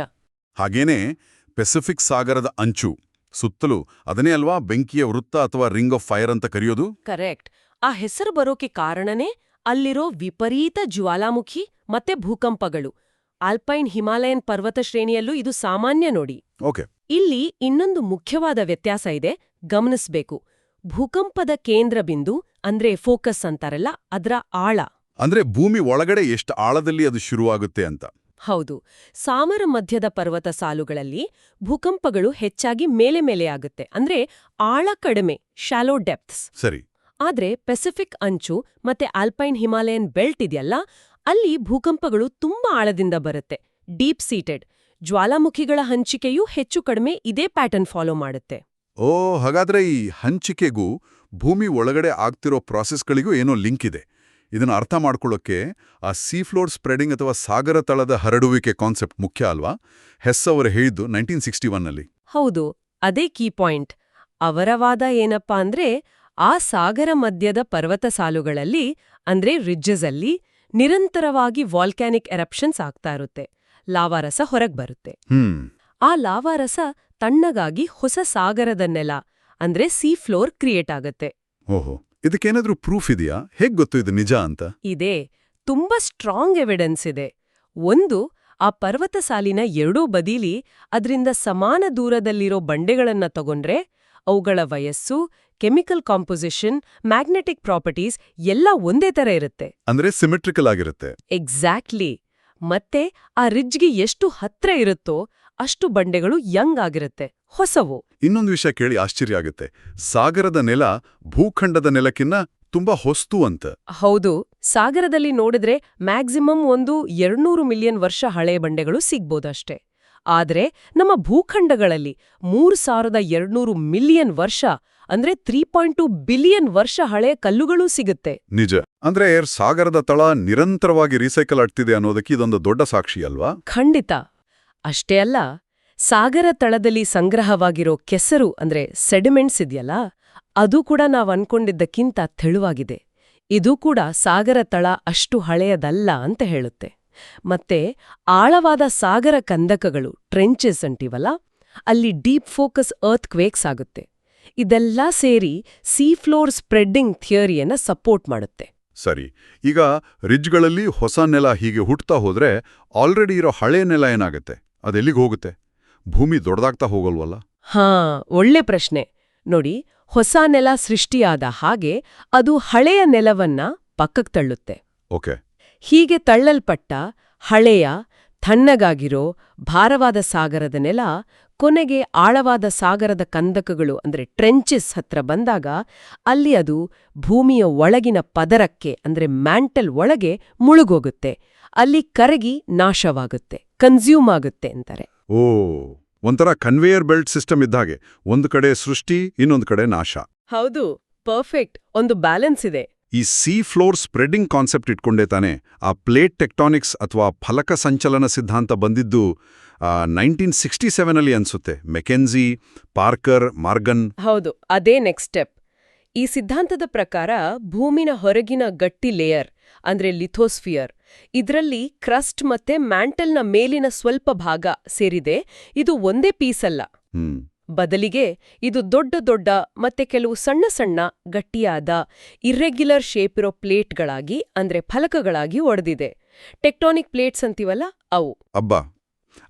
ಹಾಗೇನೇ ಪೆಸಿಫಿಕ್ ಸಾಗರದ ಅಂಚು. ಸುತ್ತಲೂ ಅದನೇ ಅಲ್ವಾ ಬೆಂಕಿಯ ವೃತ್ತ ಅಥವಾ ರಿಂಗ್ ಆಫ್ ಫೈರ್ ಅಂತ ಕರೆಯೋದು? ಕರೆಕ್ಟ್. ಆ ಹೆಸರು ಬರೋಕೆ ಕಾರಣನೇ ಅಲ್ಲಿರೋ ವಿಪರೀತ ಜ್ವಾಲಾಮುಖಿ ಮತ್ತೆ ಭೂಕಂಪಗಳು. ಆಲ್ಪೈನ್ ಹಿಮಾಲಯನ್ ಪರ್ವತ ಶ್ರೇಣಿಯಲ್ಲೂ ಇದು ಸಾಮಾನ್ಯ ನೋಡಿ. ಓಕೆ. ಇಲ್ಲಿ ಇನ್ನೊಂದು ಮುಖ್ಯವಾದ ವ್ಯತ್ಯಾಸ ಇದೆ ಗಮನಿಸ್ಬೇಕು. ಭೂಕಂಪದ ಕೇಂದ್ರ ಬಿಂದು ಅಂದ್ರೆ ಫೋಕಸ್ ಅಂತಾರಲ್ಲ ಅದರ ಆಳ. ಅಂದ್ರೆ ಭೂಮಿ ಒಳಗಡೆ ಎಷ್ಟು ಆಳದಲ್ಲಿ ಅದು ಶುರುವಾಗುತ್ತೆ ಅಂತ. ಹೌದು ಸಾಮರ ಮಧ್ಯದ ಪರ್ವತ ಸಾಲುಗಳಲ್ಲಿ ಭೂಕಂಪಗಳು ಹೆಚ್ಚಾಗಿ ಮೇಲೆ ಮೇಲೆ ಆಗುತ್ತೆ ಅಂದ್ರೆ ಆಳ ಕಡಿಮೆ ಶಾಲೋ ಡೆಪ್ತ್ಸ್ ಸರಿ. ಆದ್ರೆ ಪೆಸಿಫಿಕ್ ಅಂಚು ಮತ್ತೆ ಆಲ್ಪೈನ್ ಹಿಮಾಲಯನ್ ಬೆಲ್ಟ್ ಇದೆಯಲ್ಲ ಅಲ್ಲಿ ಭೂಕಂಪಗಳು ತುಂಬಾ ಆಳದಿಂದ ಬರುತ್ತೆ ಡೀಪ್ ಸೀಟೆಡ್ ಜ್ವಾಲಾಮುಖಿಗಳ ಹಂಚಿಕೆಯೂ ಹೆಚ್ಚು ಕಡಿಮೆ ಇದೇ ಪ್ಯಾಟರ್ನ್ ಫಾಲೋ ಮಾಡುತ್ತೆ. ಓ ಹಾಗಾದ್ರೆ ಈ ಹಂಚಿಕೆಗೂ ಭೂಮಿ ಒಳಗಡೆ ಆಗ್ತಿರೋ ಪ್ರಾಸೆಸ್ಗಳಿಗೂ ಏನೋ ಲಿಂಕ್ ಇದೆ. ಇದನ್ನ ಅರ್ಥ ಮಾಡ್ಕೊಳ್ಳೋಕ್ಕೆ ಆ ಸೀ ಫ್ಲೋರ್ ಸ್ಪ್ರೆಡಿಂಗ್ ಅಥವಾ ಸಾಗರ ತಳದ ಹರಡುವಿಕೆ ಕಾನ್ಸೆಪ್ಟ್ ಮುಖ್ಯ ಅಲ್ವಾ? ಹೆಸ್ ಅವರು ಹೇಳಿದ್ದು ನೈನ್ಟೀನ್ ಸಿಕ್ಸ್ಟಿ ಒನ್ನಲ್ಲಿ ಹೌದು ಅದೇ ಕೀ ಪಾಯಿಂಟ್ ಅವರ ವಾದ ಏನಪ್ಪಾ ಅಂದ್ರೆ ಆ ಸಾಗರ ಮಧ್ಯದ ಪರ್ವತ ಸಾಲುಗಳಲ್ಲಿ ಅಂದ್ರೆ ರಿಡ್ಜಸ್ ಅಲ್ಲಿ ನಿರಂತರವಾಗಿ ವಾಲ್ಕ್ಯಾನಿಕ್ ಎರಪ್ಷನ್ಸ್ ಆಗ್ತಾ ಇರುತ್ತೆ. ಲಾವಾರಸ ಹೊರಗ್ ಬರುತ್ತೆ. ಆ ಲಾವಾರಸ ತಣ್ಣಗಾಗಿ ಹೊಸ ಸಾಗರದ ನೆಲ ಅಂದ್ರೆ ಸೀ ಫ್ಲೋರ್ ಕ್ರಿಯೇಟ್ ಆಗತ್ತೆ. ಓಹೋ. ಇದಕ್ಕೇನಾದ್ರೂ ಪ್ರೂಫ್ ಇದೆಯಾ? ಹೇಗ್ ಗೊತ್ತು ಇದು ನಿಜ ಅಂತ? ಇದೆ. ತುಂಬಾ ಸ್ಟ್ರಾಂಗ್ ಎವಿಡೆನ್ಸ್ ಇದೆ. ಒಂದು ಆ ಪರ್ವತ ಸಾಲಿನ ಎರಡೂ ಬದೀಲಿ ಅದರಿಂದ ಸಮಾನ ದೂರದಲ್ಲಿರೋ ಬಂಡೆಗಳನ್ನ ತಗೊಂಡ್ರೆ ಅವುಗಳ ವಯಸ್ಸು ಕೆಮಿಕಲ್ ಕಾಂಪೊಸಿಷನ್ ಮ್ಯಾಗ್ನೆಟಿಕ್ ಪ್ರಾಪರ್ಟೀಸ್ ಎಲ್ಲ ಒಂದೇ ತರ ಇರುತ್ತೆ. ಅಂದ್ರೆ ಸಿಮೆಟ್ರಿಕಲ್ ಆಗಿರುತ್ತೆ. ಎಕ್ಸಾಕ್ಟ್ಲಿ ಮತ್ತೆ ಆ ರಿಡ್ಜ್ಗೆ ಎಷ್ಟು ಹತ್ರ ಇರುತ್ತೋ ಅಷ್ಟು ಬಂಡೆಗಳು ಯಂಗ್ ಆಗಿರುತ್ತೆ ಹೊಸವು. ಇನ್ನೊಂದು ವಿಷಯ ಕೇಳಿ ಆಶ್ಚರ್ಯ ಆಗುತ್ತೆ. ಸಾಗರದ ನೆಲ ಭೂಖಂಡದ ನೆಲಕ್ಕಿನ್ನ ತುಂಬಾ ಹೊಸ್ತು ಅಂತ. ಹೌದು ಸಾಗರದಲ್ಲಿ ನೋಡಿದ್ರೆ ಮ್ಯಾಕ್ಸಿಮಮ್ ಒಂದು ಎರಡ್ನೂರು ಮಿಲಿಯನ್ ವರ್ಷ ಹಳೆಯ ಬಂಡೆಗಳು ಸಿಗ್ಬೋದಷ್ಟೇ ಆದ್ರೆ ನಮ್ಮ ಭೂಖಂಡಗಳಲ್ಲಿ ಮೂರು ಸಾವಿರದ ಎರಡ್ನೂರು ಮಿಲಿಯನ್ ವರ್ಷ ಅಂದ್ರೆ ತ್ರೀ ಪಾಯಿಂಟ್ ಟು ಬಿಲಿಯನ್ ವರ್ಷ ಹಳೆಯ ಕಲ್ಲುಗಳೂ ಸಿಗುತ್ತೆ. ನಿಜ. ಅಂದ್ರೆ ಸಾಗರದ ತಳ ನಿರಂತರವಾಗಿ ರೀಸೈಕಲ್ ಆಗ್ತಿದೆ ಅನ್ನೋದಕ್ಕೆ ಇದೊಂದು ದೊಡ್ಡ ಸಾಕ್ಷಿ ಅಲ್ವಾ? ಖಂಡಿತ. ಅಷ್ಟೇ ಅಲ್ಲ, ಸಾಗರ ತಳದಲ್ಲಿ ಸಂಗ್ರಹವಾಗಿರೋ ಕೆಸರು ಅಂದ್ರೆ ಸೆಡಿಮೆಂಟ್ಸ್ ಇದೆಯಲ್ಲ, ಅದು ಕೂಡ ನಾವು ಅನ್ಕೊಂಡಿದ್ದಕ್ಕಿಂತ ತೆಳುವಾಗಿದೆ. ಇದು ಕೂಡ ಸಾಗರ ತಳ ಅಷ್ಟು ಹಳೆಯದಲ್ಲ ಅಂತ ಹೇಳುತ್ತೆ. ಮತ್ತೆ ಆಳವಾದ ಸಾಗರ ಕಂದಕಗಳು ಟ್ರೆಂಚಸ್ ಅಂಟಿವಲ್ಲ ಅಲ್ಲಿ ಡೀಪ್ ಫೋಕಸ್ ಅರ್ತ್ ಕ್ವೇಕ್ಸ್ ಆಗುತ್ತೆ. ಇದೆಲ್ಲ ಸೇರಿ ಸೀ ಫ್ಲೋರ್ ಸ್ಪ್ರೆಡ್ಡಿಂಗ್ ಥಿಯರಿಯನ್ನ ಸಪೋರ್ಟ್ ಮಾಡುತ್ತೆ. ಸರಿ, ಈಗ ರಿಜ್ಗಳಲ್ಲಿ ಹೊಸ ನೆಲ ಹೀಗೆ ಹುಟ್ತಾ ಹೋದ್ರೆ ಆಲ್ರೆಡಿ ಇರೋ ಹಳೆ ನೆಲ ಏನಾಗುತ್ತೆ? ಅದೆಲ್ಲಿಗೆ ಹೋಗುತ್ತೆ? ಭೂಮಿ ದೊಡ್ಡದಾಗ್ತಾ ಹೋಗಲ್ವಲ್ಲ? ಹಾ ಒಳ್ಳೆ ಪ್ರಶ್ನೆ. ನೋಡಿ ಹೊಸ ನೆಲ ಸೃಷ್ಟಿಯಾದ ಹಾಗೆ ಅದು ಹಳೆಯ ನೆಲವನ್ನ ಪಕ್ಕಕ್ಕೆ ತಳ್ಳುತ್ತೆ. ಓಕೆ. ಹೀಗೆ ತಳ್ಳಲ್ಪಟ್ಟ ಹಳೆಯ ತಣ್ಣಗಾಗಿರೋ ಭಾರವಾದ ಸಾಗರದ ನೆಲ ಕೊನೆಗೆ ಆಳವಾದ ಸಾಗರದ ಕಂದಕಗಳು ಅಂದ್ರೆ ಟ್ರೆಂಚಸ್ ಹತ್ರ ಬಂದಾಗ ಅಲ್ಲಿ ಅದು ಭೂಮಿಯ ಒಳಗಿನ ಪದರಕ್ಕೆ ಅಂದ್ರೆ ಮ್ಯಾಂಟಲ್ ಒಳಗೆ ಮುಳುಗೋಗುತ್ತೆ. ಅಲ್ಲಿ ಕರಗಿ ನಾಶವಾಗುತ್ತೆ. ಕನ್ಸ್ಯೂಮ್ ಆಗುತ್ತೆ ಅಂತಾರೆ. ಓ ಒಂಥರ ಕನ್ವೇಯರ್ ಬೆಲ್ಟ್ ಸಿಸ್ಟಮ್ ಇದ್ದಾಗೆ ಒಂದು ಕಡೆ ಸೃಷ್ಟಿ ಇನ್ನೊಂದು ಕಡೆ ನಾಶ. ಹೌದು ಪರ್ಫೆಕ್ಟ್ ಒಂದು ಬ್ಯಾಲೆನ್ಸ್ ಇದೆ. ಈ ಸೀ ಫ್ಲೋರ್ ಸ್ಪ್ರೆಡಿಂಗ್ ಕಾನ್ಸೆಪ್ಟ್ ಇಟ್ಕೊಂಡೇ ತಾನೆ. ಆ ಪ್ಲೇಟ್ ಟೆಕ್ಟಾನಿಕ್ಸ್ ಅಥವಾ ಫಲಕ ಸಂಚಲನ ಸಿದ್ಧಾಂತ ಬಂದಿದ್ದು ನೈನ್ಟೀನ್ ಸಿಕ್ಸ್ಟಿ ಸೆವೆನಲ್ಲಿ ಅನ್ಸುತ್ತೆ. McKenzie Parker Morgan. ಹೌದು ಅದೇ ನೆಕ್ಸ್ಟ್ ಸ್ಟೆಪ್ ಈ ಸಿದ್ಧಾಂತದ ಪ್ರಕಾರ ಭೂಮಿನ ಹೊರಗಿನ ಗಟ್ಟಿ ಲೇಯರ್ ಅಂದ್ರೆ ಲಿಥೋಸ್ಫಿಯರ್. ಇದರಲ್ಲಿ ಕ್ರಸ್ಟ್ ಮತ್ತೆ ಮ್ಯಾಂಟಲ್ನ ಮೇಲಿನ ಸ್ವಲ್ಪ ಭಾಗ ಸೇರಿದೆ. ಇದು ಒಂದೇ ಪೀಸ್ ಅಲ್ಲ. ಬದಲಿಗೆ ಇದು ದೊಡ್ಡ ದೊಡ್ಡ ಮತ್ತೆ ಕೆಲವು ಸಣ್ಣ ಸಣ್ಣ ಗಟ್ಟಿಯಾದ ಇರ್ರೆಗ್ಯುಲರ್ ಶೇಪ್ ಇರೋ ಪ್ಲೇಟ್ಗಳಾಗಿ ಅಂದ್ರೆ ಫಲಕಗಳಾಗಿ ಒಡೆದಿದೆ. ಟೆಕ್ಟಾನಿಕ್ ಪ್ಲೇಟ್ಸ್ ಅಂತೀವಲ್ಲ ಅವು. ಅಬ್ಬಾ!